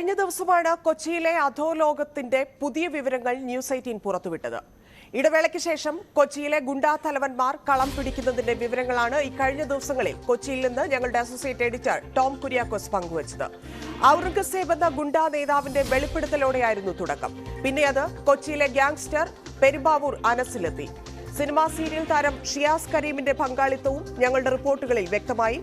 കഴിഞ്ഞ ദിവസമാണ് കൊച്ചിയിലെ അധോലോകത്തിന്റെ പുതിയ വിവരങ്ങൾ ന്യൂസ് എയ്റ്റീൻ പുറത്തുവിട്ടത്. ഇടവേളയ്ക്ക് ശേഷം കൊച്ചിയിലെ ഗുണ്ടാ തലവന്മാർ കളം പിടിക്കുന്നതിന്റെ വിവരങ്ങളാണ് ഇക്കഴിഞ്ഞ ദിവസങ്ങളിൽ കൊച്ചിയിൽ നിന്ന് ഞങ്ങളുടെ അസോസിയേറ്റ് എഡിറ്റർ ടോം കുര്യാക്കോസ് പങ്കുവച്ചത്. ഔറംഗസേബ് എന്ന ഗുണ്ടാ നേതാവിന്റെ വെളിപ്പെടുത്തലോടെയായിരുന്നു തുടക്കം. പിന്നെ അത് കൊച്ചിയിലെ ഗ്യാങ്സ്റ്റർ പെരുമ്പാവൂർ അനസിലെത്തി. സിനിമാ സീരിയൽ താരം ഷിയാസ് കരീമിന്റെ പങ്കാളിത്തവും ഞങ്ങളുടെ റിപ്പോർട്ടുകളിൽ വ്യക്തമായി.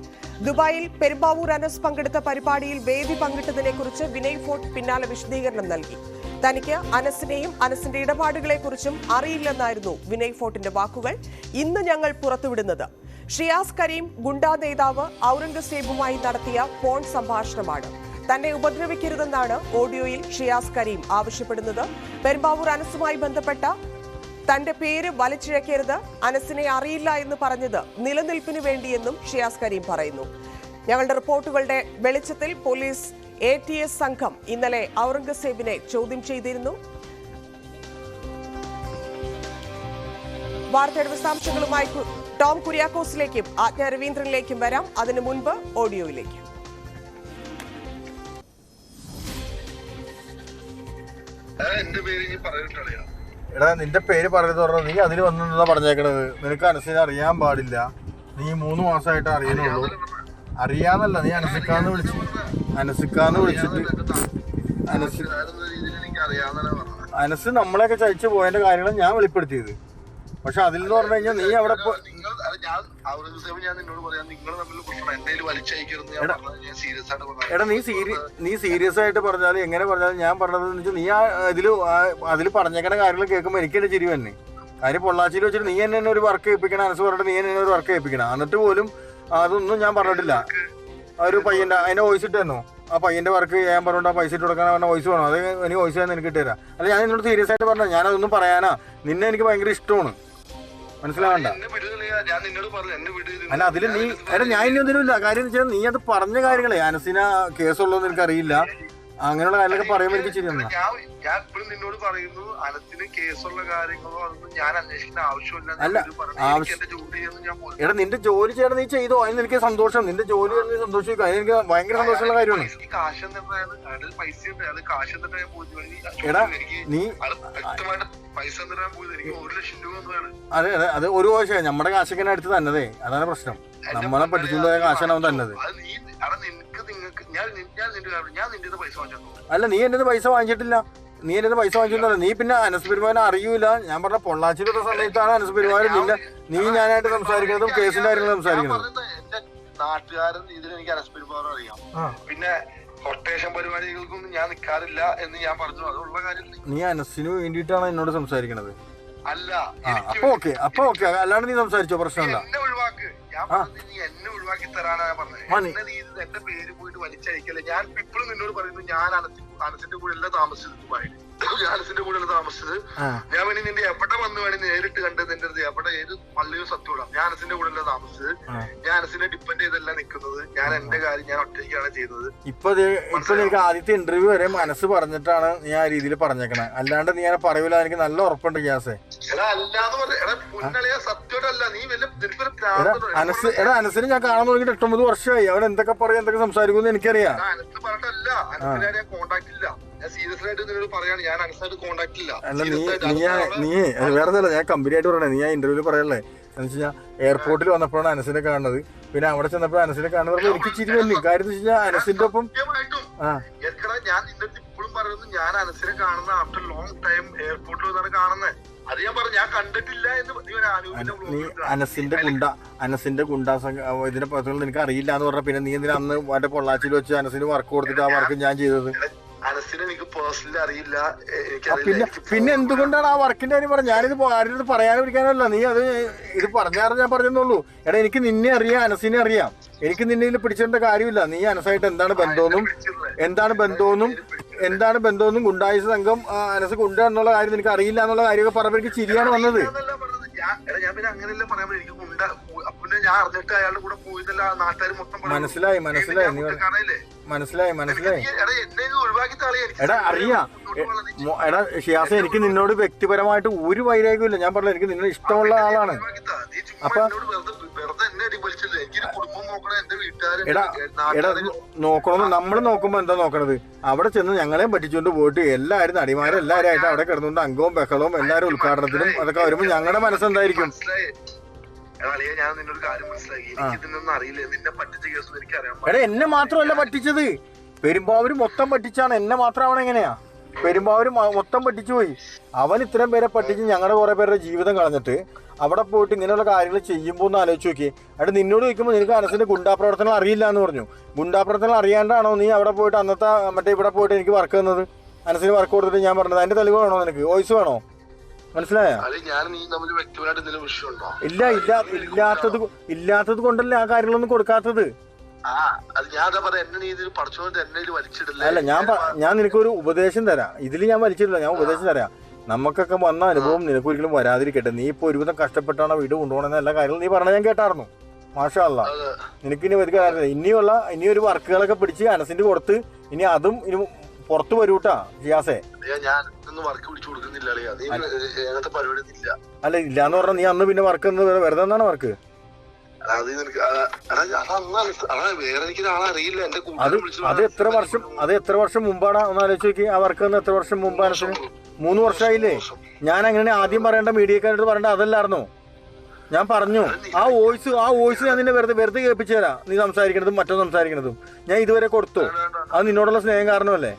ദുബായിൽ പെരുമ്പാവൂർ അനസ് പങ്കെടുത്ത പരിപാടിയിൽ വേദി പങ്കിട്ടതിനെക്കുറിച്ച് വിനയ് ഫോർട്ട് പിന്നാലെ വിശദീകരണം നൽകി. തനിക്ക് അനസിനെയും അനസിന്റെ ഇടപാടുകളെക്കുറിച്ചും അറിയില്ലെന്നായിരുന്നു വിനയ് ഫോർട്ടിന്റെ വാക്കുകൾ. ഇന്ന് ഞങ്ങൾ പുറത്തുവിടുന്നത്. ഷിയാസ് കരീം ഗുണ്ടാ നേതാവ് ഔറംഗസേബുമായി നടത്തിയ ഫോൺ സംഭാഷണമാണ്. തന്നെ ഉപദ്രവിക്കരുതെന്നാണ് ഓഡിയോയിൽ ഷിയാസ് കരീം ആവശ്യപ്പെടുന്നത്. പെരുമ്പാവൂർ അനസുമായി ബന്ധപ്പെട്ട തന്റെ പേര് വലിച്ചിഴക്കരുത് അനസിനെ അറിയില്ല എന്ന് പറഞ്ഞത് നിലനിൽപ്പിന് വേണ്ടിയെന്നും ഷിയാസ് കരീം പറയുന്നു. ഞങ്ങളുടെ റിപ്പോർട്ടുകളുടെ വെളിച്ചത്തിൽ പോലീസ് എ ടി എസ് സംഘം ഇന്നലെ ഔറംഗസേബിനെ ചോദ്യം ചെയ്തിരുന്നു. വാർത്തയുടെ വിശദാംശങ്ങളുമായി ടോം കുര്യാക്കോസിലേക്കും ആജ്ഞ രവീന്ദ്രനിലേക്കും വരാം. അതിനു മുൻപ് ഓഡിയോയിലേക്ക്. എന്റെ പേര് ഇനി പറഞ്ഞിട്ടറിയാം എടാ നിന്റെ പേര് പറയുന്നത് പറഞ്ഞത് നീ അതിന് വന്നെന്നാ പറഞ്ഞേക്കണത്? നിനക്ക് അനസിനെ അറിയാൻ പാടില്ല. നീ മൂന്ന് മാസമായിട്ട് അറിയണുള്ളൂ. അറിയാന്നല്ല നീ അനസിക്കാന്ന് വിളിച്ചു. അനസിക്കാന്ന് വിളിച്ചിട്ട്. അനസ് അനസ് നമ്മളെയൊക്കെ ചതിച്ചു പോയതിന്റെ കാര്യങ്ങൾ ഞാൻ വെളിപ്പെടുത്തിയത്. പക്ഷെ അതിൽ നിന്ന് പറഞ്ഞു കഴിഞ്ഞാൽ നീ അവിടെ പോ- നിങ്ങൾ അത് ഞാൻ ഔറംഗസേബ് ഞാൻ നിന്നോട് പറയാം. നിങ്ങൾ തമ്മിൽ പ്രശ്നം എന്റെ കയ്യിൽ വലിച്ചയക്കരുത്. ഞാൻ പറഞ്ഞത് ഞാൻ സീരിയസ് ആയിട്ട് പറഞ്ഞത് എടാ നീ സീരി നീ സീരിയസ് ആയിട്ട് പറഞ്ഞാലും എങ്ങനെ പറഞ്ഞാലും ഞാൻ പറഞ്ഞത് നീ ആ ഇതിൽ അതിൽ പറഞ്ഞേക്കണ കാര്യങ്ങൾ കേൾക്കുമ്പോൾ എനിക്ക് എന്റെ ചിരി തന്നെ കാര്യം പൊള്ളാച്ചിയിൽ വെച്ചിട്ട് നീ എന്നെ ഒരു വർക്ക് ഏൽപ്പിക്കണം അനസ് പറഞ്ഞിട്ട് നീ എന്നെ ഒരു വർക്ക് ഏൽപ്പിക്കണം. എന്നിട്ട് പോലും അതൊന്നും ഞാൻ പറഞ്ഞിട്ടില്ല. ആ ഒരു പയ്യന്റെ അതിന്റെ വോയിസ് ഇട്ട് തന്നോ? ആ പയ്യന്റെ വർക്ക് ഞാൻ പറഞ്ഞിട്ട് ആ പൈസ ഇട്ട് കൊടുക്കാൻ പറഞ്ഞ വോയിസ് വേണം? അത് എനിക്ക് വോയിസ് ചെയ്യാൻ എനിക്ക് ഇട്ടുതരാം അല്ല ഞാൻ നിന്നോട് സീരിയസ് ആയിട്ട് പറഞ്ഞു ഞാനതൊന്നും പറയാനാ. നിന്നെ എനിക്ക് ഭയങ്കര ഇഷ്ടമാണ്. മനസ്സിലാവണ്ട. അല്ല അതിൽ നീ അല്ല ഞാൻ ഇനി ഒന്നിനുമില്ല കാര്യം വെച്ചാൽ നീ അത് പറഞ്ഞ കാര്യങ്ങളെ. അനസിന കേസുള്ളതെന്ന് എനിക്കറിയില്ല. അങ്ങനെയുള്ള കാര്യങ്ങളൊക്കെ പറയുമ്പോൾ എനിക്ക് ശരി ഞാൻ ഇപ്പോഴും നിന്നോട് പറയുന്നു അനത്തിന് കേസുള്ള കാര്യങ്ങളോ അതൊന്നും ഞാൻ അന്വേഷിക്കുന്ന ആവശ്യമില്ല. എടാ നിന്റെ ജോലി ചെയ്യണം നീ ചെയ്തോ? അതിന് എനിക്ക് സന്തോഷം. നിന്റെ ജോലി ചെയ്യണം നീ സന്തോഷിക്കും അതിന് എനിക്ക് ഭയങ്കര സന്തോഷമുള്ള കാര്യമാണ്. കാശ് പൈസ കാശ് എടാ, നീ പൈസ ഒരു ലക്ഷം രൂപ അതെ അതെ അത് ഒരു കോശം നമ്മുടെ കാശൊക്കെ അടുത്ത് തന്നതേ. അതാണ് പ്രശ്നം. നമ്മളെ പഠിച്ചു കാശാണ് അവൻ തന്നത്. ഞാൻ ഞാൻ നിന്റെ ഞാൻ നിന്റെ പൈസ വാങ്ങിച്ചു അല്ല നീ എന്റെ പൈസ വാങ്ങിച്ചിട്ടില്ല. നീ എന്റെ പൈസ വാങ്ങിച്ചിട്ടില്ല നീ പിന്നെ അനസ് പെരുമാനെ അറിയൂല. ഞാൻ പറഞ്ഞ പൊള്ളാച്ചിലുള്ള സമയത്താണ് അനസ് പെരുമാനും നിന്നെ നീ ഞാനായിട്ട് സംസാരിക്കുന്നതും കേസിന്റെ കാര്യങ്ങൾ സംസാരിക്കുന്നത്. നാട്ടുകാരൻ ഇതിൽ എനിക്ക് അനസ്പെരുമാറും അറിയാം. പിന്നെ കൊട്ടേഷൻ പരിപാടികൾക്കൊന്നും ഞാൻ നിൽക്കാറില്ല എന്ന് ഞാൻ പറഞ്ഞു. അതുള്ള കാര്യം നീ- അനസിന് വേണ്ടിയിട്ടാണ് എന്നോട് സംസാരിക്കണത്? അല്ല അപ്പൊ ഓക്കെ അപ്പൊ ഓക്കെ അല്ലാണ്ട് നീ സംസാരിച്ചോ? പ്രശ്നമല്ല പ്രശ്നമില്ല. എന്നെ ഒഴിവാക്ക്. ഞാൻ പറഞ്ഞത് നീ എന്നെ ഒഴിവാക്കി തരാനാ ഞാൻ പറഞ്ഞത്. നീ- എന്നെ നീ എന്റെ പേര് പോയിട്ട് വലിച്ചയക്കല്ലേ ഞാൻ ഇപ്പോഴും നിന്നോട് പറയുന്നു ഞാൻ അനസി അനസിന്റെ കൂടെ എല്ലാം താമസിച്ചത് ദുബായിൽ ഞാൻ അനസിന്റെ കൂടെ താമസിച്ചത്? ഞാൻ വേണി നിന്റെ എവിടെ വന്ന് വേണി നേരിട്ട് കണ്ടത് നിന്റെ അടുത്ത്. എവിടെ ഏത് പള്ളിയും സത്യമാണ് ഞാൻ അനസിന്റെ കൂടെ അല്ല താമസിച്ചത്? ജാനസിനെ ഞാൻ ഡിപ്പെൻഡ് ചെയ്തല്ല നിൽക്കുന്നത്. ഞാൻ എന്റെ കാര്യം ഞാൻ ഒറ്റയ്ക്കാണ് ചെയ്തത്. ഇപ്പൊ ഇപ്പൊ നിനക്ക് ആദ്യത്തെ ഇന്റർവ്യൂ വരെ മനസ്സ് പറഞ്ഞിട്ടാണ് നീ ആ രീതിയിൽ പറഞ്ഞേക്കണേ. അല്ലാണ്ട് നീ അങ്ങനെ പറയൂല. എനിക്ക് നല്ല ഉറപ്പുണ്ട് ഗ്യാസേ. എടാ അനസ് അനസിന് ഞാൻ കാണാൻ തുടങ്ങിയിട്ട് എട്ടൊമ്പത് വർഷമായി. അവൻ എന്തൊക്കെ പറയും എന്തൊക്കെ സംസാരിക്കും എനിക്കറിയാം. ഞാൻ കോണ്ടാക്ട് ഇല്ല. ഞാൻ സീരിയസ് ആയിട്ട് നിന്നോട് പറയാണ്. ഞാൻ അനസായിട്ട് കോണ്ടാക്ട് ഇല്ല. അല്ല നീ നീ നീ വേറെ ഒന്നുമല്ല ഞാൻ കമ്പനി ആയിട്ട് പറയണേ. നീ ആ ഇന്റർവ്യൂൽ പറയല്ലേ എന്ന് വെച്ചാൽ എയർപോർട്ടിൽ വന്നപ്പോഴാണ് അനസിനെ കാണുന്നത്. പിന്നെ അവിടെ ചെന്നപ്പോൾ അനസിനെ കാണുന്നത്. എനിക്ക് ചിരി വന്നു. കാര്യം എന്ന് വെച്ച് അനസിന്റെ ഒപ്പം ആ. ഞാൻ ഇന്നത്തെ ഇപ്പോഴും പറയുന്നു ഞാൻ അനസിനെ കാണുന്ന ആഫ്റ്റർ ലോങ് ടൈം എയർപോർട്ടിൽ വന്നാണ് കാണുന്നത് അത് ഞാൻ പറഞ്ഞു ഞാൻ കണ്ടിട്ടില്ല എന്ന് നീ അനസിന്റെ ഗുണ്ട അനസിന്റെ ഗുണ്ടാ ഇതിന്റെ പത്രങ്ങൾ നിനക്ക് അറിയില്ല എന്ന് പറഞ്ഞ പിന്നെ നീ എന്തിനാ അന്ന് മറ്റേ പൊള്ളാച്ചിയിൽ വെച്ച് അനസിന് വർക്ക് കൊടുത്തിട്ട് ആ വർക്ക് ഞാൻ ചെയ്തത്? അനസിനെ എനിക്ക് പേഴ്സണലി അറിയില്ല. പിന്നെ പിന്നെ എന്തുകൊണ്ടാണ് ആ വർക്കിന്റെ കാര്യം പറഞ്ഞത്? ഞാനിത് ആരുടെ പറയാനും പിടിക്കാനല്ല നീ അത് ഇത് പറഞ്ഞാറ് ഞാൻ പറഞ്ഞെന്നുള്ളൂ എടാ എനിക്ക് നിന്നെ അറിയാം അനസിനെ അറിയാം. എനിക്ക് നിന്നെ പിടിച്ചേണ്ട കാര്യമില്ല. നീ അനസായിട്ട് എന്താണ് ബന്ധമെന്നും എന്താണ് ബന്ധമെന്നും എന്താണ് ബന്ധമെന്നും ഗുണ്ടായ സംഘം അനസ് കൊണ്ട എന്നുള്ള കാര്യം നിനക്ക് അറിയില്ല എന്നുള്ള കാര്യമൊക്കെ പറഞ്ഞപ്പോൾ എനിക്ക് ചിരിയാണ് വന്നത്. മനസ്സിലായി മനസ്സിലായി. നീ? മനസ്സിലായി മനസ്സിലായി. എടാ, അറിയാം. എടാ ഷിയാസ എനിക്ക് നിന്നോട് വ്യക്തിപരമായിട്ട് ഒരു വൈരാഗ്യമില്ല ഞാൻ പറഞ്ഞു എനിക്ക് നിന്നെ ഇഷ്ടമുള്ള ആളാണ്. അപ്പൊ- നോക്കണം എടാ എടാ നോക്കണമെന്ന് നമ്മൾ നോക്കുമ്പോ എന്താ നോക്കണത്? അവിടെ ചെന്ന് ഞങ്ങളെയും പറ്റിച്ചുകൊണ്ട് പോയിട്ട് എല്ലാവരും നടിമാരും എല്ലാവരും ആയിട്ട് അവിടെ കിടന്നുകൊണ്ട് അംഗവും ബഹളവും എല്ലാവരും ഉദ്ഘാടനത്തിനും അതൊക്കെ വരുമ്പോ ഞങ്ങളുടെ മനസ്സെന്തായിരിക്കും? ഞാൻ നിന്നൊരു കാര്യം മനസ്സിലാക്കി. എനിക്ക് ഇതിനൊന്നും അറിയില്ല. നിന്നെ പറ്റിച്ച കേസ് എനിക്ക് അറിയാൻ എടാ എന്നെ മാത്രമല്ല പറ്റിച്ചത്. പെരുമ്പാവൂര് മൊത്തം പറ്റിച്ചാണ്. എന്നെ മാത്രം അവൻ എങ്ങനെയാ? പെരുമ്പാവൂര് മൊത്തം പറ്റിച്ചു പോയി. അവൻ ഇത്രയും പേരെ പറ്റിച്ച് ഞങ്ങളുടെ കുറെ പേരുടെ ജീവിതം കളഞ്ഞിട്ട് അവിടെ പോയിട്ട് ഇങ്ങനെയുള്ള കാര്യങ്ങൾ ചെയ്യുമ്പോൾ ഒന്ന് ആലോചിച്ച് നോക്കി അവിടെ നിന്നോട് ചോദിക്കുമ്പോൾ നിനക്ക് അനസിന്റെ ഗുണ്ടാ പ്രവർത്തനം അറിയില്ല എന്ന് പറഞ്ഞു. ഗുണ്ടാ പ്രവർത്തനം അറിയാണ്ടാണോ നീ അവിടെ പോയിട്ട് അന്നത്തെ മറ്റേ ഇവിടെ പോയിട്ട് എനിക്ക് വർക്ക് തന്നത്? അനസിന് വർക്ക് കൊടുത്തിട്ട് ഞാൻ പറഞ്ഞത്. അതിന്റെ തെളിവ് വേണോ നിനക്ക്? വോയിസ് വേണോ? മനസ്സിലായോ? ഇല്ല ഇല്ല ഇല്ലാത്തത് ഇല്ലാത്തത് കൊണ്ടല്ലേ ആ കാര്യങ്ങളൊന്നും കൊടുക്കാത്തത്. അല്ല ഞാൻ ഞാൻ നിനക്കൊരു ഉപദേശം തരാം. ഇതിൽ ഞാൻ വലിച്ചിട്ടില്ല ഞാൻ ഉപദേശം തരാം. നമുക്കൊക്കെ വന്ന അനുഭവം നിനക്ക് ഒരിക്കലും വരാതിരിക്കട്ടെ. നീ ഇപ്പൊ ഒരുവിധം കഷ്ടപ്പെട്ടാണ് വീട് കൊണ്ടുപോകണമെന്ന എല്ലാ കാര്യങ്ങളും നീ പറഞ്ഞ ഞാൻ കേട്ടായിരുന്നു മാഷാ അല്ല അത്. നിനക്ക് ഇനി ഒരു കാര്യമില്ല. ഇനിയുള്ള ഇനി ഒരു വർക്കുകളൊക്കെ പിടിച്ച് അനസിന്റെ കൊടുത്ത് ഇനി അതും ഇനി പുറത്ത് വരൂട്ടാ ജിയാസെ. അളിയാ, ഞാൻ ഇതൊന്നും വർക്ക് പിടിച്ചു കൊടുക്കുന്നില്ല അളിയാ. നീ അങ്ങനത്തെ പരിപാടി ഒന്നും ഇല്ല. അല്ല ഇല്ലാന്ന് പറഞ്ഞാൽ നീ അന്ന് പിന്നെ വർക്ക് വെറുതെ എന്താണ് വർക്ക് അത് എത്ര വർഷം അത് എത്ര വർഷം മുമ്പാണ്? ഒന്ന് ആലോചിച്ച് നോക്കി. ആ വർക്ക് എത്ര വർഷം മുമ്പാണ് മൂന്ന് വർഷമായില്ലേ? ഞാൻ അങ്ങനെ ആദ്യം പറയേണ്ട മീഡിയക്കാരോട് പറയേണ്ട അതല്ലായിരുന്നു? ഞാൻ പറഞ്ഞു. ആ വോയിസ് ആ വോയിസ് ഞാൻ നിന്നെ വെറുതെ വെറുതെ കേൾപ്പിച്ചു തരാം. നീ സംസാരിക്കണതും മറ്റോ സംസാരിക്കണതും. ഞാൻ ഇതുവരെ കൊടുത്തു. അത് നിന്നോടുള്ള സ്നേഹം കാരണമല്ലേ?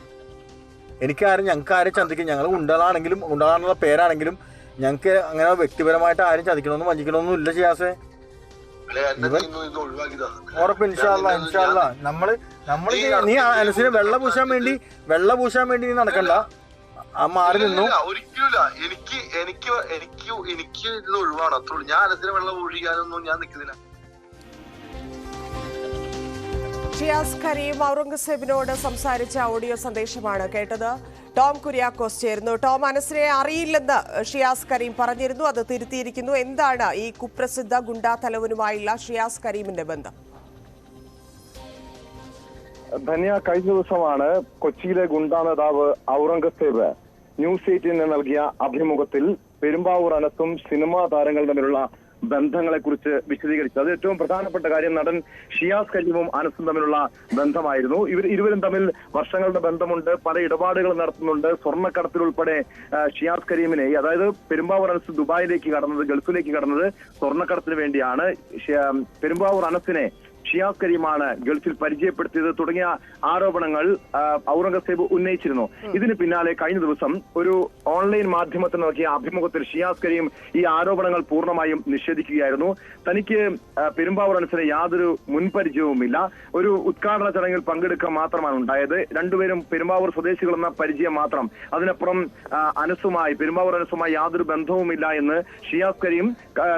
എനിക്ക് ആരും ഞങ്ങൾക്ക് ആരും ചന്തിക്കും ഞങ്ങൾ ഉണ്ടകളാണെങ്കിലും ഉണ്ടകളാണെന്നുള്ള പേരാണെങ്കിലും ഞങ്ങൾക്ക് അങ്ങനെ വ്യക്തിപരമായിട്ട് ആരും ചതിക്കണമെന്നും വഞ്ചിക്കണമെന്നും ഇല്ല ചെയ്യാസേ. ഉറപ്പ് ഇൻഷാല്ല ഇൻഷാല്ല നമ്മൾ നമ്മൾ നീ അനുസരിച്ച് വെള്ള പൂശാൻ വേണ്ടി വെള്ള പൂശാൻ വേണ്ടി നീ നടക്കണ്ട. ആ മാറി നിന്നു. ഒരിക്കലും എനിക്ക് എനിക്ക് എനിക്ക് എനിക്ക് ഇത് ഒഴിവാണ്. അത്രേ ഉള്ളൂ. ഞാൻ അനുസരിച്ച് വെള്ളം ഒഴിക്കാനൊന്നും ഞാൻ നിൽക്കുന്നില്ല ഷിയാസ് കരീം ഔറംഗസേബിനോട് സംസാരിച്ച ഓഡിയോ സന്ദേശമാണ് കേട്ടത്. ടോം കുര്യാക്കോസ് ചേരുന്നു. ടോം അനസിനെ അറിയില്ലെന്ന് ഷിയാസ് കരീം പറഞ്ഞിരുന്നു. അത് തിരുത്തിയിരിക്കുന്നു. എന്താണ് ഈ കുപ്രസിദ്ധ ഗുണ്ടാ തലവനുമായുള്ള ഷിയാസ് കരീമിന്റെ ബന്ധം? ധന്യ കഴിഞ്ഞ ദിവസമാണ് കൊച്ചിയിലെ ഗുണ്ടാ നേതാവ് ഔറംഗസേബ് ന്യൂസ് എയ്റ്റീന് നൽകിയ അഭിമുഖത്തിൽ പെരുമ്പാവൂർ അനസും സിനിമാ താരങ്ങൾ തമ്മിലുള്ള ബന്ധങ്ങളെ കുറിച്ച് വിശദീകരിച്ചത്. അത് ഏറ്റവും പ്രധാനപ്പെട്ട കാര്യം നടൻ ഷിയാസ് കരീമും അനസും തമ്മിലുള്ള ബന്ധമായിരുന്നു. ഇവർ ഇരുവരും തമ്മിൽ വർഷങ്ങളുടെ ബന്ധമുണ്ട്. പല ഇടപാടുകൾ നടത്തുന്നുണ്ട്. സ്വർണക്കടത്തിൽ ഉൾപ്പെടെ ഷിയാസ് കരീമിനെ അതായത് പെരുമ്പാവൂർ അനസ് ദുബായിലേക്ക് കടന്നത് ഗൾഫിലേക്ക് കടന്നത് സ്വർണക്കടത്തിന് വേണ്ടിയാണ്. പെരുമ്പാവൂർ അനസിനെ ഷിയാസ് കരീമാണ് ഗൾഫിൽ പരിചയപ്പെടുത്തിയത് തുടങ്ങിയ ആരോപണങ്ങൾ ഔറംഗസേബ് ഉന്നയിച്ചിരുന്നു. ഇതിന് പിന്നാലെ കഴിഞ്ഞ ദിവസം ഒരു ഓൺലൈൻ മാധ്യമത്തിന് നൽകിയ അഭിമുഖത്തിൽ ഷിയാസ് കരീം ഈ ആരോപണങ്ങൾ പൂർണമായും നിഷേധിക്കുകയായിരുന്നു. തനിക്ക് പെരുമ്പാവൂർ അനുസരിച്ച് യാതൊരു മുൻപരിചയവുമില്ല. ഒരു ഉദ്ഘാടന ചടങ്ങിൽ പങ്കെടുക്കുക മാത്രമാണ് ഉണ്ടായത്. രണ്ടുപേരും പെരുമ്പാവൂർ സ്വദേശികളെന്ന പരിചയം മാത്രം. അതിനപ്പുറം അനസുമായി പെരുമ്പാവൂർ അനസുമായി യാതൊരു ബന്ധവുമില്ല എന്ന് ഷിയാസ് കരീം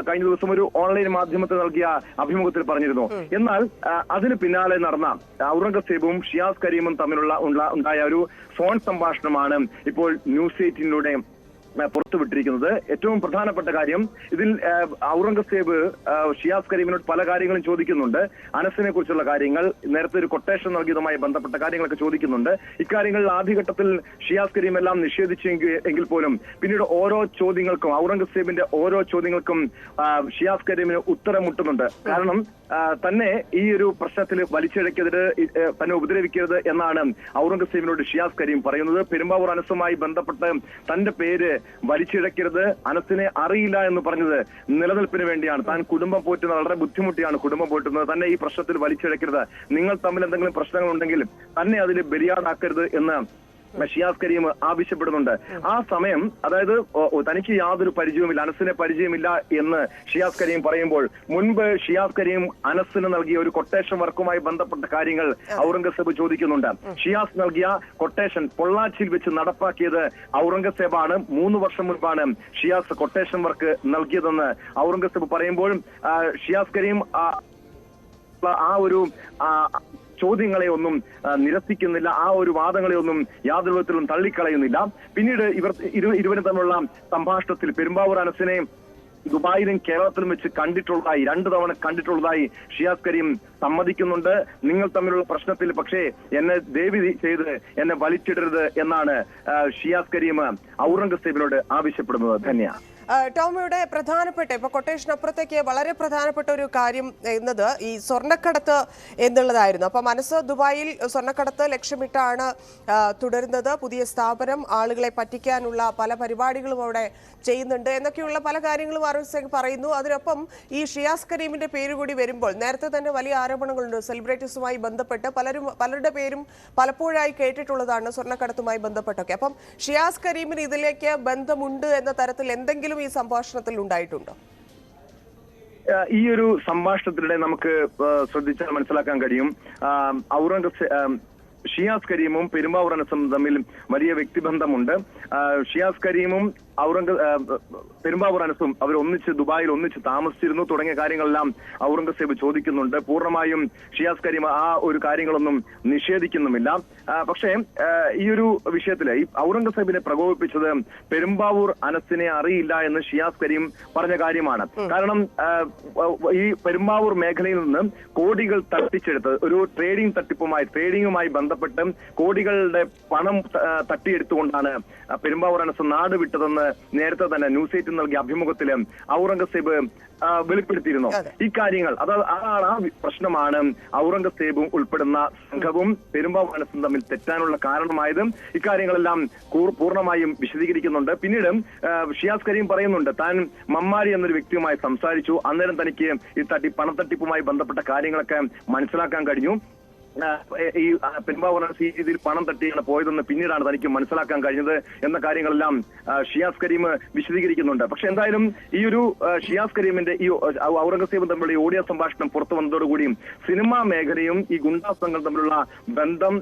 കഴിഞ്ഞ ദിവസം ഒരു ഓൺലൈൻ മാധ്യമത്തിൽ നൽകിയ അഭിമുഖത്തിൽ പറഞ്ഞിരുന്നു. എന്നാൽ ആ, അതിന് പിന്നാലെ നടന്ന ഔറംഗസേബും ഷിയാസ് കരീമും തമ്മിലുള്ള ഉണ്ടായ ഒരു ഫോൺ സംഭാഷണമാണ് ഇപ്പോൾ ന്യൂസ് എയ്റ്റീനിലൂടെ പുറത്തുവിട്ടിരിക്കുന്നത്. ഏറ്റവും പ്രധാനപ്പെട്ട കാര്യം ഇതിൽ ഔറംഗസേബ് ഷിയാസ് കരീമിനോട് പല കാര്യങ്ങളും ചോദിക്കുന്നുണ്ട്. അനസിനെ കുറിച്ചുള്ള കാര്യങ്ങൾ നേരത്തെ ഒരു കൊട്ടേഷൻ നൽകിയതുമായി ബന്ധപ്പെട്ട കാര്യങ്ങളൊക്കെ ചോദിക്കുന്നുണ്ട്. ഇക്കാര്യങ്ങളിൽ ആദ്യഘട്ടത്തിൽ ഷിയാസ് കരീം എല്ലാം നിഷേധിച്ചെങ്കിൽ എങ്കിൽ പോലും പിന്നീട് ഓരോ ചോദ്യങ്ങൾക്കും ഔറംഗസേബിന്റെ ഓരോ ചോദ്യങ്ങൾക്കും ഷിയാസ് കരീമിന് ഉത്തരം മുട്ടുന്നുണ്ട് കാരണം തന്നെ ഈ ഒരു പ്രശ്നത്തിൽ വലിച്ചിഴക്കരുത് തന്നെ ഉപദ്രവിക്കരുത് എന്നാണ് ഔറംഗസേബിനോട് ഷിയാസ് കരീം പറയുന്നത്. പെരുമ്പാവൂർ അനസുമായി ബന്ധപ്പെട്ട് തന്റെ പേര് വലിച്ചിഴക്കരുത് അനസിനെ അറിയില്ല എന്ന് പറഞ്ഞത് നിലനിൽപ്പിന് വേണ്ടിയാണ്. താൻ കുടുംബം പോറ്റുന്നത് വളരെ ബുദ്ധിമുട്ടിയാണ് കുടുംബം പോറ്റുന്നത്. തന്നെ ഈ പ്രശ്നത്തിൽ വലിച്ചിഴക്കരുത്. നിങ്ങൾ തമ്മിൽ എന്തെങ്കിലും പ്രശ്നങ്ങൾ ഉണ്ടെങ്കിൽ തന്നെ അതിൽ ബലിയാടാക്കരുത് എന്ന് ഷിയാസ് കരീം ആവശ്യപ്പെടുന്നുണ്ട്. ആ സമയം അതായത് തനിക്ക് യാതൊരു പരിചയവുമില്ല അനസിനെ പരിചയമില്ല എന്ന് ഷിയാസ് കരീം പറയുമ്പോൾ മുൻപ് ഷിയാസ് കരീം അനസിന് നൽകിയ ഒരു കൊട്ടേഷൻ വർക്കുമായി ബന്ധപ്പെട്ട കാര്യങ്ങൾ ഔറംഗസേബ് ചോദിക്കുന്നുണ്ട്. ഷിയാസ് നൽകിയ കൊട്ടേഷൻ പൊള്ളാച്ചിയിൽ വെച്ച് നടപ്പാക്കിയത് ഔറംഗസേബാണ്. മൂന്ന് വർഷം മുൻപാണ് ഷിയാസ് കൊട്ടേഷൻ വർക്ക് നൽകിയതെന്ന് ഔറംഗസേബ് പറയുമ്പോൾ ഷിയാസ് കരീം ആ, ഒരു ചോദ്യങ്ങളെ ഒന്നും നിരസിക്കുന്നില്ല. ആ ഒരു വാദങ്ങളെ ഒന്നും യാതൊരു വിധത്തിലും തള്ളിക്കളയുന്നില്ല. പിന്നീട് ഇവർ ഇരു ഇരുവരും തമ്മിലുള്ള സംഭാഷണത്തിൽ പെരുമ്പാവൂർ അനസിനെ ദുബായിലും കേരളത്തിലും വെച്ച് കണ്ടിട്ടുള്ളതായി രണ്ടു തവണ കണ്ടിട്ടുള്ളതായി ഷിയാസ് കരീം സമ്മതിക്കുന്നുണ്ട്. നിങ്ങൾ തമ്മിലുള്ള പ്രശ്നത്തിൽ പക്ഷേ എന്നെ ദേവി ചെയ്ത് എന്നെ വലിച്ചിടരുത് എന്നാണ് ഷിയാസ് കരീം ഔറംഗസേബിനോട് ആവശ്യപ്പെടുന്നത്. ധന്യ. ടോമിയുടെ പ്രധാനപ്പെട്ട ഇപ്പൊ കൊട്ടേഷനപ്പുറത്തേക്ക് വളരെ പ്രധാനപ്പെട്ട ഒരു കാര്യം എന്നത് ഈ സ്വർണക്കടത്ത് എന്നുള്ളതായിരുന്നു. അപ്പോൾ മനസ്സ് ദുബായിൽ സ്വർണക്കടത്ത് ലക്ഷ്യമിട്ടാണ് തുടരുന്നത്. പുതിയ സ്ഥാപനം ആളുകളെ പറ്റിക്കാനുള്ള പല പരിപാടികളും അവിടെ ചെയ്യുന്നുണ്ട്. എന്നൊക്കെയുള്ള പല കാര്യങ്ങളും അരുൺ സിംഗ് പറയുന്നു. അതിനൊപ്പം ഈ ഷിയാസ് കരീമിന്റെ പേര് കൂടി വരുമ്പോൾ നേരത്തെ തന്നെ വലിയ ആരോപണങ്ങളുണ്ട്. സെലിബ്രിറ്റീസുമായി ബന്ധപ്പെട്ട് പലരും പലരുടെ പേരും പലപ്പോഴായി കേട്ടിട്ടുള്ളതാണ് സ്വർണക്കടത്തുമായി ബന്ധപ്പെട്ടൊക്കെ. അപ്പം ഷിയാസ് കരീമിന് ഇതിലേക്ക് ബന്ധമുണ്ട് എന്ന തരത്തിൽ എന്തെങ്കിലും ഈ സംഭാഷണത്തിൽ ഉണ്ടായിട്ടുണ്ടോ? ഈ ഒരു സംഭാഷണത്തിലൂടെ നമുക്ക് ശ്രദ്ധിച്ചാൽ മനസ്സിലാക്കാൻ കഴിയും. ആം, ഔറംഗസേ ഷിയാസ് കരീമും പെരുമ്പാവൂർ അനസും തമ്മിൽ വലിയ വ്യക്തിബന്ധമുണ്ട്. ഷിയാസ് കരീമും ഔറംഗ പെരുമ്പാവൂർ അനസും അവർ ഒന്നിച്ച് ദുബായിൽ ഒന്നിച്ച് താമസിച്ചിരുന്നു. തുടങ്ങിയ കാര്യങ്ങളെല്ലാം ഔറംഗസേബ് ചോദിക്കുന്നുണ്ട്. പൂർണമായും ഷിയാസ് കരീം ആ ഒരു കാര്യങ്ങളൊന്നും നിഷേധിക്കുന്നുമില്ല. പക്ഷേ ഈ ഒരു വിഷയത്തിൽ ഈ ഔറംഗസേബിനെ പ്രകോപിപ്പിച്ചത് പെരുമ്പാവൂർ അനസിനെ അറിയില്ല എന്ന് ഷിയാസ് കരീം പറഞ്ഞ കാര്യമാണ്. കാരണം ഈ പെരുമ്പാവൂർ മേഖലയിൽ നിന്ന് കോടികൾ തട്ടിച്ചെടുത്ത് ഒരു ട്രേഡിംഗ് തട്ടിപ്പുമായി ട്രേഡിംഗുമായി ബന്ധപ്പെട്ട് കോടികളുടെ പണം തട്ടിയെടുത്തുകൊണ്ടാണ് പെരുമ്പാവൂർ അനസ് നാട് വിട്ടതെന്ന് നേരത്തെ തന്നെ ന്യൂസ് എയ്റ്റിൽ നൽകിയ അഭിമുഖത്തിൽ ഔറംഗസേബ് വെളിപ്പെടുത്തിയിരുന്നു. ഇക്കാര്യങ്ങൾ ഈ കാര്യങ്ങൾ അത് അതാണ് ആ പ്രശ്നമാണ്. ഔറംഗസേബും ഉൾപ്പെടുന്ന സംഘവും പെരുമ്പാവനസും തമ്മിൽ തെറ്റാനുള്ള കാരണമായതും ഇക്കാര്യങ്ങളെല്ലാം പൂർണമായും വിശദീകരിക്കുന്നുണ്ട്. പിന്നീട് ഷിയാസ് കരീം പറയുന്നുണ്ട് താൻ മമ്മാരി എന്നൊരു വ്യക്തിയുമായി സംസാരിച്ചു. അന്നേരം തനിക്ക് ഈ തട്ടി പണത്തട്ടിപ്പുമായി ബന്ധപ്പെട്ട കാര്യങ്ങളൊക്കെ മനസ്സിലാക്കാൻ കഴിഞ്ഞു. ഈ അനസ് ഈ രീതിയിൽ പണം തട്ടിയാണ് പോയതെന്ന് പിന്നീടാണ് തനിക്ക് മനസ്സിലാക്കാൻ കഴിഞ്ഞത് എന്ന കാര്യങ്ങളെല്ലാം ഷിയാസ് കരീം വിശദീകരിക്കുന്നുണ്ട്. പക്ഷെ എന്തായാലും ഈ ഒരു ഷിയാസ് കരീമിന്റെ ഈ ഔറംഗസേബും തമ്മിലുള്ള ഈ ഓഡിയോ സംഭാഷണം പുറത്തു വന്നതോടുകൂടി സിനിമാ മേഖലയും ഈ ഗുണ്ടാ സംഘം തമ്മിലുള്ള ബന്ധം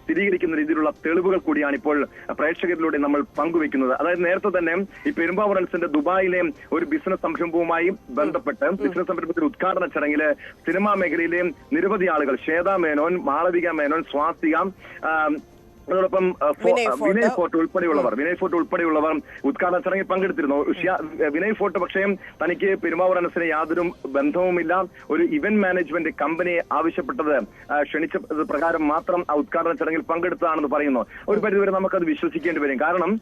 സ്ഥിരീകരിക്കുന്ന രീതിയിലുള്ള തെളിവുകൾ കൂടിയാണ് ഇപ്പോൾ പ്രേക്ഷകരിലൂടെ നമ്മൾ പങ്കുവെക്കുന്നത്. അതായത് നേരത്തെ തന്നെ ഈ പെരുമ്പാവറൻസിന്റെ ദുബായിലെ ഒരു ബിസിനസ് സംരംഭവുമായി ബന്ധപ്പെട്ട് ബിസിനസ് സംരംഭത്തിന്റെ ഉദ്ഘാടന ചടങ്ങിൽ സിനിമാ മേഖലയിലെ നിരവധി ആളുകൾ ശ്വേതാ മേനോൻ മാളവിക മേനോൻ സ്വാസിക അതോടൊപ്പം വിനയ് ഫോർട്ട്. ഉൾപ്പെടെയുള്ളവർ വിനയ് ഫോർട്ട് ഉൾപ്പെടെയുള്ളവർ ഉദ്ഘാടന ചടങ്ങിൽ പങ്കെടുത്തിരുന്നു. വിനയ് ഫോർട്ട് പക്ഷേ തനിക്ക് പെരുമാവൂർ അനസിന് യാതൊരു ബന്ധവുമില്ല. ഒരു ഇവന്റ് മാനേജ്മെന്റ് കമ്പനിയെ ആവശ്യപ്പെട്ടത് ക്ഷണിച്ച പ്രകാരം മാത്രം ആ ഉദ്ഘാടന ചടങ്ങിൽ പങ്കെടുത്തതാണെന്ന് പറയുന്നു. ഒരു പരിധിവരെ നമുക്കത് വിശ്വസിക്കേണ്ടി വരും. കാരണം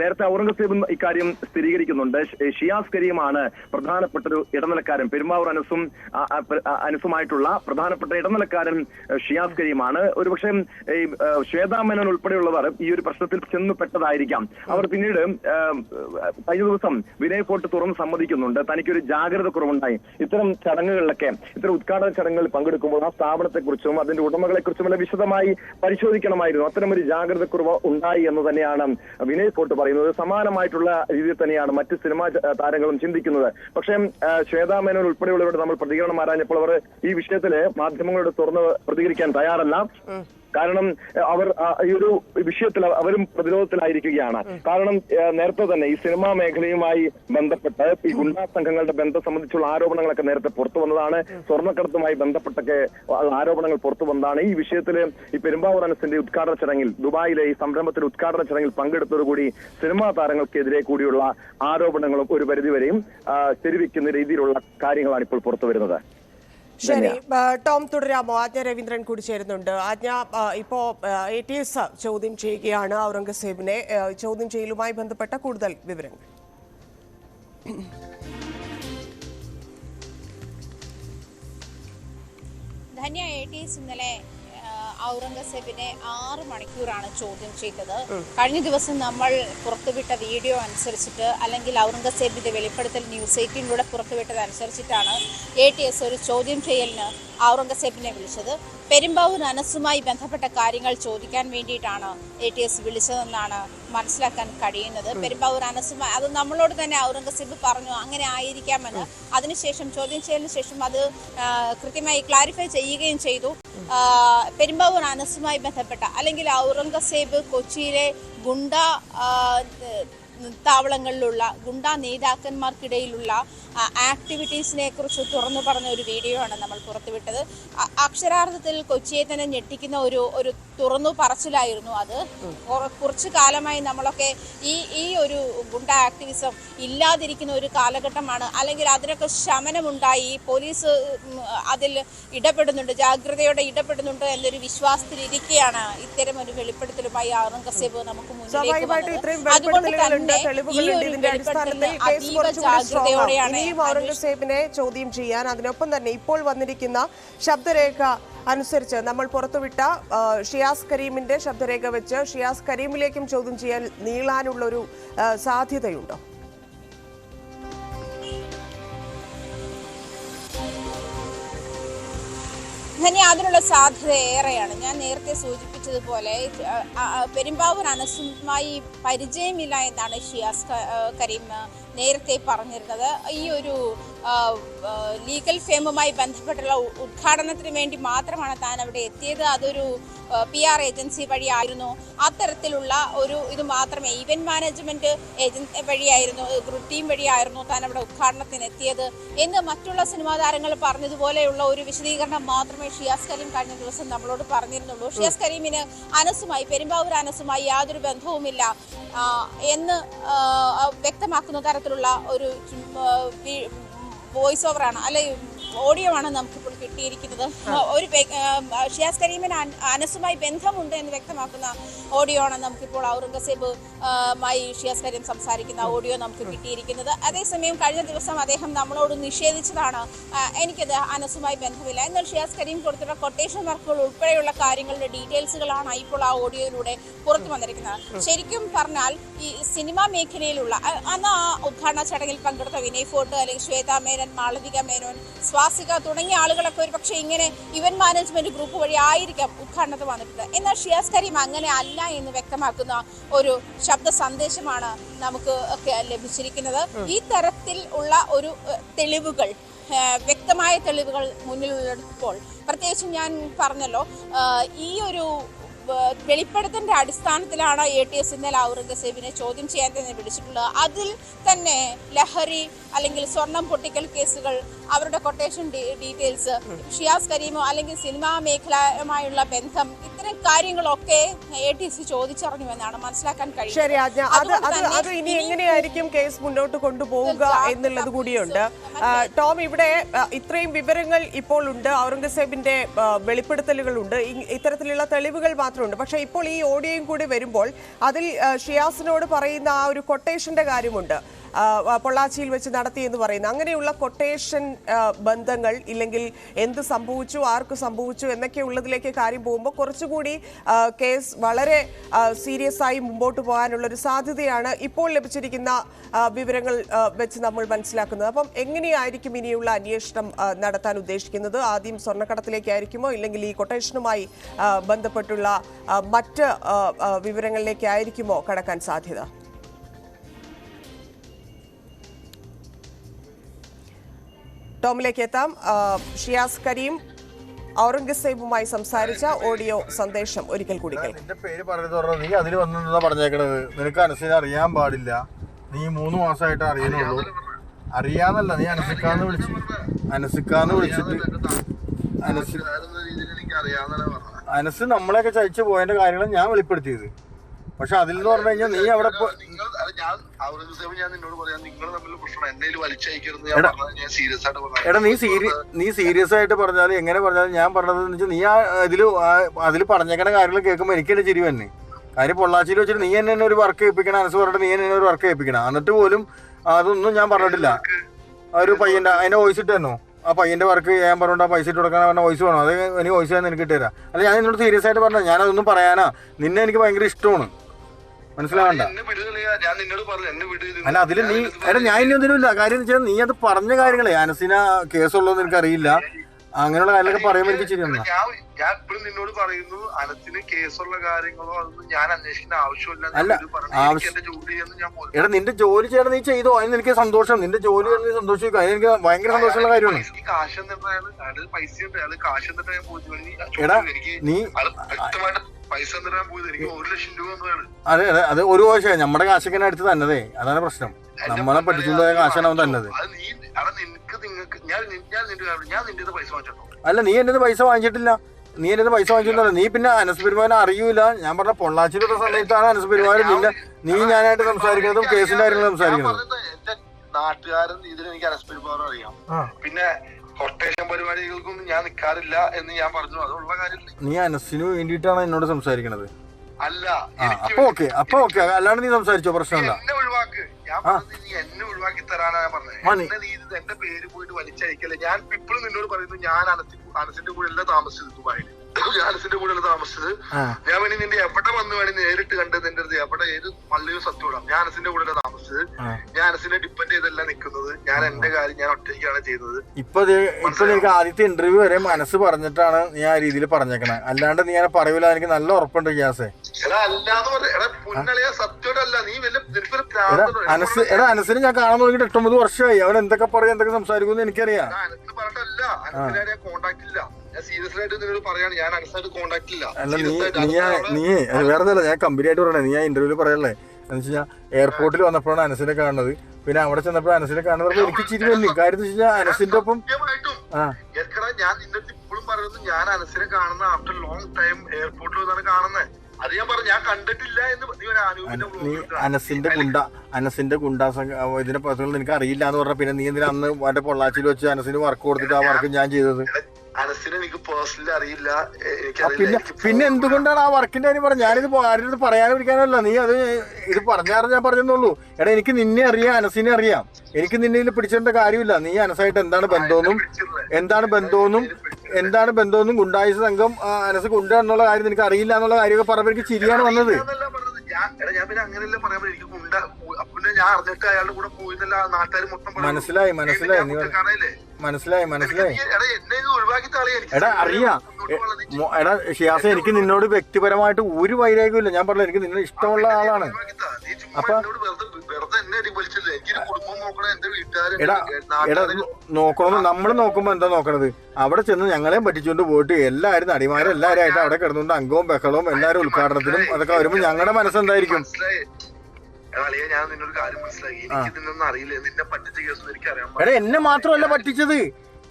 നേരത്തെ ഔറംഗസേബും ഇക്കാര്യം സ്ഥിരീകരിക്കുന്നുണ്ട്. ഷിയാസ് കരീമാണ് പ്രധാനപ്പെട്ട ഒരു ഇടനിലക്കാരൻ. പെരുമാവൂർ അനസും അനസുമായിട്ടുള്ള പ്രധാനപ്പെട്ട ഇടനിലക്കാരൻ ഷിയാസ് കരീമാണ്. ഒരുപക്ഷെ ശ്വേതാ മേനോൻ ഉൾപ്പെടെയുള്ളവർ ഈ ഒരു പ്രശ്നത്തിൽ ചെന്നു പെട്ടതായിരിക്കാം. അവർ പിന്നീട് കഴിഞ്ഞ ദിവസം വിനയ ഫോർട്ട് തുറന്ന് സമ്മതിക്കുന്നുണ്ട്. തനിക്കൊരു ജാഗ്രത കുറവുണ്ടായി. ഇത്തരം ചടങ്ങുകളിലൊക്കെ ഇത്തരം ഉദ്ഘാടന ചടങ്ങുകളിൽ പങ്കെടുക്കുമ്പോൾ ആ സ്ഥാപനത്തെക്കുറിച്ചും അതിന്റെ ഉടമകളെക്കുറിച്ചുമെല്ലാം വിശദമായി പരിശോധിക്കണമായിരുന്നു. അത്തരം ഒരു ജാഗ്രത കുറവ് ഉണ്ടായി എന്ന് തന്നെയാണ് വിനയ് ഫോർട്ട് പറയുന്നത്. സമാനമായിട്ടുള്ള രീതിയിൽ തന്നെയാണ് മറ്റ് സിനിമാ താരങ്ങളും ചിന്തിക്കുന്നത്. പക്ഷേ ആ, ശ്വേതാ മേനോൻ ഉൾപ്പെടെയുള്ളവരോട് നമ്മൾ പ്രതികരണം ആരാഞ്ഞപ്പോൾ അവർ ഈ വിഷയത്തിൽ മാധ്യമങ്ങളോട് തുറന്ന് പ്രതികരിക്കാൻ തയ്യാറല്ല. കാരണം അവർ ഈ ഒരു വിഷയത്തിൽ അവരും പ്രതിരോധത്തിലായിരിക്കുകയാണ്. കാരണം നേരത്തെ തന്നെ ഈ സിനിമാ മേഖലയുമായി ബന്ധപ്പെട്ട് ഈ ഗുണ്ടാ സംഘങ്ങളുടെ ബന്ധം സംബന്ധിച്ചുള്ള ആരോപണങ്ങളൊക്കെ നേരത്തെ പുറത്തു വന്നതാണ്. സ്വർണക്കടത്തുമായി ബന്ധപ്പെട്ടൊക്കെ ആരോപണങ്ങൾ പുറത്തു വന്നതാണ്. ഈ വിഷയത്തിൽ ഈ പെരുമ്പാവൂർ അനസിന്റെ ഉദ്ഘാടന ചടങ്ങിൽ ദുബായിലെ ഈ സംരംഭത്തിന്റെ ഉദ്ഘാടന ചടങ്ങിൽ പങ്കെടുത്തതോടുകൂടി സിനിമാ താരങ്ങൾക്കെതിരെ കൂടിയുള്ള ആരോപണങ്ങളും ഒരു പരിധിവരെയും ശരിവെക്കുന്ന രീതിയിലുള്ള കാര്യങ്ങളാണ് ഇപ്പോൾ പുറത്തു വരുന്നത്. ശരി ടോം തുടരാമോ? ആജ്ഞ രവീന്ദ്രൻ കൂടി ചേരുന്നുണ്ട്. ആജ്ഞ ഇപ്പോ എ ടി എസ് ചോദ്യം ചെയ്യുകയാണ് ഔറംഗസേബിനെ. ചോദ്യം ചെയ്യലുമായി ബന്ധപ്പെട്ട കൂടുതൽ വിവരങ്ങൾ. ധന്യ എ ടി എസ് ഇന്നലെ ഔറംഗസേബിനെ ആറ് മണിക്കൂറാണ് ചോദ്യം ചെയ്തത്. കഴിഞ്ഞ ദിവസം നമ്മൾ പുറത്തുവിട്ട വീഡിയോ അനുസരിച്ചിട്ട് അല്ലെങ്കിൽ ഔറംഗസേബിന്റെ വെളിപ്പെടുത്തൽ ന്യൂസ് എയ്റ്റീനിലൂടെ പുറത്തുവിട്ടത് അനുസരിച്ചിട്ടാണ് എ ടി എസ് ഒരു ചോദ്യം ചെയ്യലിന് ഔറംഗസേബിനെ വിളിച്ചത്. പെരുമ്പാവൂർ അനസുമായി ബന്ധപ്പെട്ട കാര്യങ്ങൾ ചോദിക്കാൻ വേണ്ടിയിട്ടാണ് എ ടി എസ് വിളിച്ചതെന്നാണ് മനസ്സിലാക്കാൻ കഴിയുന്നത്. പെരുമ്പാവൂർ അനസുമ അത് നമ്മളോട് തന്നെ ഔറംഗസീബ് പറഞ്ഞു അങ്ങനെ ആയിരിക്കാമെന്ന്. അതിനുശേഷം ചോദ്യം ചെയ്യലിന് ശേഷം അത് കൃത്യമായി ക്ലാരിഫൈ ചെയ്യുകയും ചെയ്തു. പെരുമ്പാവൂർ അനസുമായി ബന്ധപ്പെട്ട അല്ലെങ്കിൽ ഔറംഗസേബ് കൊച്ചിയിലെ ഗുണ്ട താവളങ്ങളിലുള്ള ഗുണ്ട നേതാക്കന്മാർക്കിടയിലുള്ള ആക്ടിവിറ്റീസിനെ കുറിച്ച് തുറന്നു പറഞ്ഞ ഒരു വീഡിയോ ആണ് നമ്മൾ പുറത്തുവിട്ടത്. അക്ഷരാർത്ഥത്തിൽ കൊച്ചിയെ തന്നെ ഞെട്ടിക്കുന്ന ഒരു ഒരു തുറന്നു പറച്ചിലായിരുന്നു അത്. കുറച്ച് കാലമായി നമ്മളൊക്കെ ഈ ഈ ഒരു ഗുണ്ട ആക്ടിവിസം ഇല്ലാതിരിക്കുന്ന ഒരു കാലഘട്ടമാണ്. അല്ലെങ്കിൽ അതിനൊക്കെ ശമനമുണ്ടായി പോലീസ് അതിൽ ഇടപെടുന്നുണ്ട് ജാഗ്രതയോടെ ഇടപെടുന്നുണ്ട് എന്നൊരു വിശ്വാസത്തിലിരിക്കെയാണ് ഇത്തരം ഒരു വെളിപ്പെടുത്തലുമായി ഔറംഗസേബ് നമുക്ക് മുന്നിലേക്ക് അതുകൊണ്ട് തന്നെ ഈ ഒരു വെളിപ്പെടുത്തൽ വെളിപ്പെടുത്തലിന് അതീവ. ജാഗ്രതയോടെയാണ് ഇനിയും ഔറംഗസേബിനെ ചോദ്യം ചെയ്യാൻ അതിനൊപ്പം തന്നെ ഇപ്പോൾ വന്നിരിക്കുന്ന ശബ്ദരേഖ അനുസരിച്ച് നമ്മൾ പുറത്തുവിട്ട ഷിയാസ് കരീമിന്റെ ശബ്ദരേഖ വെച്ച് ഷിയാസ് കരീമിലേക്കും ചോദ്യം ചെയ്യാൻ നീളാനുള്ള ഒരു സാധ്യതയുണ്ടോ? ധനി അതിനുള്ള സാധ്യത ഏറെയാണ്. ഞാൻ നേരത്തെ സൂചിപ്പിച്ചതുപോലെ പെരുമ്പാവൂർ അനസുമായി പരിചയമില്ല എന്നാണ് ഷിയാസ് കരീം നേരത്തെ പറഞ്ഞിരുന്നത്. ഈ ഒരു ലീഗൽ ഫേമുമായി ബന്ധപ്പെട്ടുള്ള ഉദ്ഘാടനത്തിന് വേണ്ടി മാത്രമാണ് താൻ അവിടെ എത്തിയത്. അതൊരു പി ആർ ഏജൻസി വഴിയായിരുന്നു അത്തരത്തിലുള്ള ഒരു ഇത് മാത്രമേ ഇവന്റ് മാനേജ്മെന്റ് ഏജൻസി വഴിയായിരുന്നു ഗ്രൂപ്പ് ടീം വഴിയായിരുന്നു താൻ അവിടെ ഉദ്ഘാടനത്തിന് എത്തിയത് എന്ന് മറ്റുള്ള സിനിമാ താരങ്ങൾ പറഞ്ഞതുപോലെയുള്ള ഒരു വിശദീകരണം മാത്രമേ ഷിയാസ് കരീം കഴിഞ്ഞ ദിവസം നമ്മളോട് പറഞ്ഞിരുന്നുള്ളൂ. ഷിയാസ് കരീമിന് അനസുമായി പെരുമ്പാവൂർ അനസുമായി യാതൊരു ബന്ധവുമില്ല. എന്ന് വ്യക്തമാക്കുന്ന തരത്തിലുള്ള ഒരു വോയിസ് ഓവറാണ് അല്ലെ ഓഡിയോ ആണ് നമുക്കിപ്പോൾ കിട്ടിയിരിക്കുന്നത്. ഒരു ഷിയാസ് കരീമിന് അന- അനസുമായി ബന്ധമുണ്ട് എന്ന് വ്യക്തമാക്കുന്ന ഓഡിയോ ആണ് നമുക്കിപ്പോൾ ഔറംഗസേബ് മായി ഷിയാസ് കരീം സംസാരിക്കുന്ന ഓഡിയോ നമുക്ക് കിട്ടിയിരിക്കുന്നത്. അതേസമയം കഴിഞ്ഞ ദിവസം അദ്ദേഹം നമ്മളോട് നിഷേധിച്ചതാണ് എനിക്കത് അനസുമായി ബന്ധമില്ല. എന്നാൽ ഷിയാസ് കരീം കൊടുത്തിട്ടുള്ള കൊട്ടേഷൻ വർക്കുകൾ ഉൾപ്പെടെയുള്ള കാര്യങ്ങളുടെ ഡീറ്റെയിൽസുകളാണ് ഇപ്പോൾ ആ ഓഡിയോയിലൂടെ പുറത്തു വന്നിരിക്കുന്നത്. ശരിക്കും പറഞ്ഞാൽ ഈ സിനിമാ മേഖലയിലുള്ള അന്ന് ആ ഉദ്ഘാടന ചടങ്ങിൽ പങ്കെടുത്ത വിനയ് ഫോർട്ട് അല്ലെങ്കിൽ ശ്വേത മേനൻ മാളവിക മേനോൻ സ്വാസിക തുടങ്ങിയ ആളുകളൊക്കെ ഒരു പക്ഷേ ഇങ്ങനെ ഇവന്റ് മാനേജ്മെന്റ് ഗ്രൂപ്പ് വഴി ആയിരിക്കാം ഉദ്ഘാടനത്തിൽ വന്നിട്ടുള്ളത്. എന്നാൽ ഷിയാസ് കരീം അങ്ങനെ അല്ല എന്ന് വ്യക്തമാക്കുന്ന ഒരു ശബ്ദ സന്ദേശമാണ് നമുക്ക് ഒക്കെ ലഭിച്ചിരിക്കുന്നത്. ഈ തരത്തിൽ ഉള്ള ഒരു തെളിവുകൾ വ്യക്തമായ തെളിവുകൾ മുന്നിലുള്ളപ്പോൾ പ്രത്യേകിച്ചും ഞാൻ പറഞ്ഞല്ലോ ഈ ഒരു വെളിപ്പെടുത്തലിന്റെ അടിസ്ഥാനത്തിലാണ് എ ടി എസ് ഇന്നലെ ഔറംഗസേബിനെ ചോദ്യം ചെയ്യാൻ തന്നെ വിളിച്ചിട്ടുള്ളത്. അതിൽ തന്നെ ലഹരി അല്ലെങ്കിൽ സ്വർണം പൊട്ടിക്കൽ കേസുകൾ അവരുടെ കൊട്ടേഷൻ ഡീറ്റെയിൽസ് ഷിയാസ് കരീമോ അല്ലെങ്കിൽ സിനിമാ മേഖലയുമായുള്ള ബന്ധം ഇത്തരം കാര്യങ്ങളൊക്കെ എ ടി എസ് ചോദിച്ചറിഞ്ഞു എന്നാണ് മനസ്സിലാക്കാൻ കഴിയുന്നത്. ഇനി എങ്ങനെയായിരിക്കും കേസ് മുന്നോട്ട് കൊണ്ടുപോവുക എന്നുള്ളത് കൂടിയുണ്ട്. ടോം ഇവിടെ ഇത്രയും വിവരങ്ങൾ ഇപ്പോൾ ഉണ്ട്. ഔറംഗസേബിന്റെ വെളിപ്പെടുത്തലുകൾ ഉണ്ട്. ഇത്തരത്തിലുള്ള തെളിവുകൾ മാത്രമുണ്ട് പക്ഷേ ഇപ്പോൾ ഈ ഓഡിയോയും കൂടി വരുമ്പോൾ അതിൽ ഷിയാസിനോട് പറയുന്ന ആ ഒരു കൊട്ടേഷന്റെ കാര്യമുണ്ട്. പൊള്ളാച്ചിയിൽ വെച്ച് നടത്തി എന്ന് പറയുന്നു അങ്ങനെയുള്ള കൊട്ടേഷൻ ബന്ധങ്ങൾ ഇല്ലെങ്കിൽ എന്ത് സംഭവിച്ചു ആർക്ക് സംഭവിച്ചു എന്നൊക്കെ ഉള്ളതിലേക്ക് കാര്യം പോകുമ്പോൾ കുറച്ചുകൂടി കേസ് വളരെ സീരിയസ് ആയി മുമ്പോട്ട് പോകാനുള്ള ഒരു സാധ്യതയാണ് ഇപ്പോൾ ലഭിച്ചിരിക്കുന്ന വിവരങ്ങൾ വെച്ച് നമ്മൾ മനസ്സിലാക്കുന്നത്. അപ്പം എങ്ങനെയായിരിക്കും ഇനിയുള്ള അന്വേഷണം നടത്താൻ ഉദ്ദേശിക്കുന്നത്? ആദ്യം സ്വർണക്കടത്തിലേക്കായിരിക്കുമോ? ഇല്ലെങ്കിൽ ഈ കൊട്ടേഷനുമായി ബന്ധപ്പെട്ടുള്ള മറ്റ് വിവരങ്ങളിലേക്കായിരിക്കുമോ കടക്കാൻ സാധ്യത? ടോമിലേക്ക് എത്താം. ഷിയാസ് കരീം ഔറംഗസേബുമായി സംസാരിച്ച ഓഡിയോ സന്ദേശം ഒരിക്കൽ കൂടി കേൾക്കാം. നിന്റെ പേര് പറയുന്നത് നീ അതിൽ വന്നെന്നാ പറഞ്ഞേക്കണത്. നിനക്ക് അനുസരിച്ച് അറിയാൻ പാടില്ല. നീ മൂന്ന് മാസമായിട്ട് അറിയണുള്ളൂ അറിയാന്നല്ല നീ അനസിക്കാന്ന് വിളിച്ചു. അനസിക്കാന്ന് വിളിച്ചിട്ട് അനസ് അനസ് നമ്മളെയൊക്കെ ചതിച്ചു പോയതിന്റെ കാര്യങ്ങൾ ഞാൻ വെളിപ്പെടുത്തിയത്. പക്ഷെ അതിൽ നിന്ന് പറഞ്ഞു കഴിഞ്ഞാൽ നീ അവിടെ ഞാൻ ഞാൻ എടാ. ഞാൻ നീ സീരി നീ സീരിയസ് ആയിട്ട് പറഞ്ഞാൽ എങ്ങനെ പറഞ്ഞാലും ഞാൻ പറഞ്ഞത് വെച്ചാൽ നീ ആ ഇതിൽ അതിൽ പറഞ്ഞേക്കണ കാര്യങ്ങൾ കേൾക്കുമ്പോൾ എനിക്ക് തന്നെ ചിരി തന്നെ കാര്യം പൊള്ളാച്ചിയിൽ വെച്ചിട്ട് നീ എന്നെ ഒരു വർക്ക് ഏൽപ്പിക്കണം അനസ് പറഞ്ഞിട്ട് നീ എന്നെ ഒരു വർക്ക് ഏൽപ്പിക്കണം. എന്നിട്ട് പോലും അതൊന്നും ഞാൻ പറഞ്ഞിട്ടില്ല. ആ ഒരു പയ്യന്റെ അതിന്റെ വോയിസ് ഇട്ട് തന്നോ? ആ പയ്യന്റെ വർക്ക് ചെയ്യാൻ പറഞ്ഞോണ്ട് ആ പൈസ ഇട്ട് കൊടുക്കാൻ പറഞ്ഞ വോയിസ് വേണോ? അത് എനിക്ക് വോയിസ് ഞാൻ എനിക്ക് ഇട്ടുതരാം അല്ല ഞാൻ നിന്നോട് സീരിയസ് ആയിട്ട് പറഞ്ഞ ഞാനതൊന്നും പറയാനാ. നിന്നെ എനിക്ക് ഭയങ്കര ഇഷ്ടമാണ്. മനസ്സിലാവണ്ട. അല്ല അതിൽ നീ എടാ ഞാൻ ഇനി ഒന്നിനുമില്ല കാര്യം വെച്ചാൽ നീ അത് പറഞ്ഞ കാര്യങ്ങളെ അനസിന കേസുള്ളതെന്ന് എനിക്ക് അറിയില്ല അങ്ങനെയുള്ള കാര്യങ്ങളൊക്കെ പറയുമ്പോൾ എനിക്ക് ശരി വന്നാ ഞാൻ ഇപ്പോഴും നിന്നോട് പറയുന്നു അനത്തിന് കേസുള്ള കാര്യങ്ങളോ അതൊന്നും ഞാൻ അന്വേഷിക്കേണ്ട ആവശ്യമില്ല. എടാ നിന്റെ ജോലി ചെയ്യണം നീ ചെയ്തോ? അതിന് എനിക്ക് സന്തോഷം. നിന്റെ ജോലി ചെയ്യണം നീ സന്തോഷിക്കും? അതിന് എനിക്ക് ഭയങ്കര സന്തോഷമുള്ള കാര്യമാണ്. കാശ് എന്നിട്ട് അയാൾ പൈസ ഉണ്ട്. അയാൾ കാശ് എന്നിട്ട് ഞാൻ എടാ, നീ വ്യക്തമായിട്ട് പൈസ തരാൻ പോയത്. എനിക്ക് ഒരു ലക്ഷം രൂപ അതെ അതെ. അത് ഒരു കോശ നമ്മുടെ കാശൊക്കെ അടുത്ത് തന്നതേ. അതാണ് പ്രശ്നം. നമ്മളെ പഠിച്ചുണ്ടായ കാശാണ് അവൻ തന്നത്. അത് നീ നിനക്ക് നിങ്ങൾക്ക് ഞാൻ നി- നിന്റെ കാര്യം- ഞാൻ നിന്റെ പൈസ വാങ്ങിച്ചോ അല്ല നീ എന്റെ പൈസ വാങ്ങിച്ചിട്ടില്ല. നീ എന്റെ പൈസ വാങ്ങിച്ചിട്ടില്ല നീ പിന്നെ അനസ് പെരുമാനെ അറിയൂല. ഞാൻ പറഞ്ഞ പൊള്ളാച്ചിലുള്ള സമയത്താണ് അനസ് പെരുമാനം നിന്നെ നീ ഞാനായിട്ട് സംസാരിക്കുന്നതും കേസിന്റെ കാര്യങ്ങളും സംസാരിക്കുന്നതും. എന്റെ നാട്ടുകാരൻ ഇതിൽ എനിക്ക് അനസ് പവർ അറിയാം. പിന്നെ കൊട്ടേഷൻ പരിപാടികൾക്കൊന്നും ഞാൻ നിൽക്കാറില്ല എന്ന് ഞാൻ പറഞ്ഞു. അതുള്ള കാര്യം നീ അനസിന് വേണ്ടിയിട്ടാണ് എന്നോട് സംസാരിക്കണത്? അല്ല അപ്പൊ ഓക്കെ അപ്പൊ ഓക്കെ. അല്ലാണ്ട് നീ സംസാരിച്ചോ പ്രശ്നമില്ല. എന്നെ ഒഴിവാക്ക്. ഞാൻ പറഞ്ഞത് നീ എന്നെ ഒഴിവാക്കി തരാനാ ഞാൻ പറഞ്ഞത്. എന്നെ നീ ഇത് എന്റെ പേര് പോയിട്ട് വലിച്ചയക്കല്ലേ? ഞാൻ ഇപ്പോഴും നിന്നോട് പറയുന്നു ഞാൻ അനസിന്റെ കൂടെ എല്ലാം താമസിച്ചത് ദുബായിൽ ഞാൻ അനസിന്റെ കൂടെ താമസിച്ചത്. ഞാൻ വേണി നിന്റെ എവിടെ വന്ന് വേണി നേരിട്ട് കണ്ട് എന്റെ അടുത്ത് എവിടെ ഏത് പള്ളിയും സത്യോടാം ഞാൻ അനസിന്റെ കൂടെ താമസിച്ചത്. ഞാനസിനെ ഞാൻ ഡിപ്പെൻഡ് ചെയ്തല്ല നിൽക്കുന്നത്. ഞാൻ എന്റെ കാര്യം ഞാൻ ഒറ്റയ്ക്കാണ് ചെയ്തത് ഇപ്പൊ ഇപ്പൊ നിനക്ക് ആദ്യത്തെ ഇന്റർവ്യൂ വരെ മനസ്സ് പറഞ്ഞിട്ടാണ് നീ ആ രീതിയിൽ പറഞ്ഞേക്കണേ. അല്ലാണ്ട് നീ അങ്ങനെ പറയൂല. എനിക്ക് നല്ല ഉറപ്പുണ്ട് ഗ്യാസേ. അനസ് എടാ അനസിന് ഞാൻ കാണാൻ തുടങ്ങിയിട്ട് എട്ടൊമ്പത് വർഷമായി. അവൻ എന്തൊക്കെ പറയും എന്തൊക്കെ സംസാരിക്കുമെന്ന് എനിക്കറിയാം. ഞാൻ കോണ്ടാക്ട് ഇല്ല. ഞാൻ സീരിയസ് ആയിട്ട് നിന്നോട് പറയാണ്. ഞാൻ അനസായിട്ട് കോണ്ടാക്ട് ഇല്ല. അല്ല നീ നീ നീ വേറെ ഞാൻ കമ്പനി ആയിട്ട് പറയണേ. നീ ആ ഇന്റർവ്യൂൽ പറയല്ലേ? എന്ന് വെച്ചാൽ എയർപോർട്ടിൽ വന്നപ്പോഴാണ് അനസിനെ കാണുന്നത്. പിന്നെ അവിടെ ചെന്നപ്പോൾ അനസിനെ കാണുന്നത്. എനിക്ക് ചിരി വന്നു കാര്യം വെച്ചാൽ അനസിന്റെ ഒപ്പം ആ. ഞാൻ നിന്റെ ഇപ്പോഴും പറയുന്നത് ഞാൻ അനസിനെ കാണുന്ന ആഫ്റ്റർ ലോങ് ടൈം എയർപോർട്ടിൽ വന്നാണ് കാണുന്നത് അത് ഞാൻ പറഞ്ഞു ഞാൻ കണ്ടിട്ടില്ല എന്ന്. അനസിന്റെ ഗുണ്ട അനസിന്റെ ഗുണ്ടാസം ഇതിന്റെ ഇതിനെ പറ്റുന്നത് നിനക്ക് അറിയില്ല എന്ന് പറഞ്ഞ പിന്നെ നീ എന്തിനാ അന്ന് മറ്റേ പൊള്ളാച്ചിയിൽ വെച്ച് അനസിന് വർക്ക് കൊടുത്തിട്ട് ആ വർക്ക് ഞാൻ ചെയ്തത്? അനസിനെ എനിക്ക് പേഴ്സണലി അറിയില്ല. പിന്നെ പിന്നെ എന്തുകൊണ്ടാണ് ആ വർക്കിന്റെ കാര്യം പറഞ്ഞത്? ഞാനിത് ആരും ആരുടെ പറയാനും വിളിക്കാനല്ല നീ അത് ഇത് പറഞ്ഞാറ് ഞാൻ പറഞ്ഞെന്നുള്ളൂ. എടാ എനിക്ക് നിന്നെ അറിയാം അനസിനെ അറിയാം. എനിക്ക് നിന്നെ പിടിച്ചേണ്ട കാര്യമില്ല. നീ അനസായിട്ട് എന്താണ് ബന്ധമെന്നും. എന്താണ് ബന്ധമെന്നും എന്താണ് ബന്ധമെന്നും ഗുണ്ടായ സംഘം അനസ് ഗുണ്ട എന്നുള്ള കാര്യം നിനക്ക് അറിയില്ല എന്നുള്ള കാര്യമൊക്കെ പറഞ്ഞപ്പോൾ എനിക്ക് ചിരിയാണ് വന്നത്. പറയാൻ. മനസ്സിലായി മനസ്സിലായി? മനസ്സിലായി മനസ്സിലായി. എടാ അറിയാം. എടാ ഷിയാസ എനിക്ക് നിന്നോട് വ്യക്തിപരമായിട്ട് ഒരു വൈരാഗ്യമില്ല ഞാൻ പറഞ്ഞു എനിക്ക് നിന്നെ ഇഷ്ടമുള്ള ആളാണ്. അപ്പൊ- എടാ എടാ നോക്കണമെന്ന് നമ്മൾ നോക്കുമ്പോ എന്താ നോക്കണത്? അവിടെ ചെന്ന് ഞങ്ങളെയും പറ്റിച്ചുകൊണ്ട് പോയിട്ട് എല്ലാവരും നടിമാരും എല്ലാവരും ആയിട്ട് അവിടെ കിടന്നുകൊണ്ട് അംഗവും ബഹളവും എല്ലാവരും ഉദ്ഘാടനത്തിനും അതൊക്കെ വരുമ്പോ ഞങ്ങളുടെ മനസ്സെന്തായിരിക്കും ഞാൻ നിന്നൊരു കാര്യം മനസ്സിലാക്കി എനിക്ക് ഇതിനൊന്നും അറിയില്ല. നിന്നെ പറ്റിച്ച എനിക്ക് എന്നെ മാത്രമല്ല പറ്റിച്ചത്.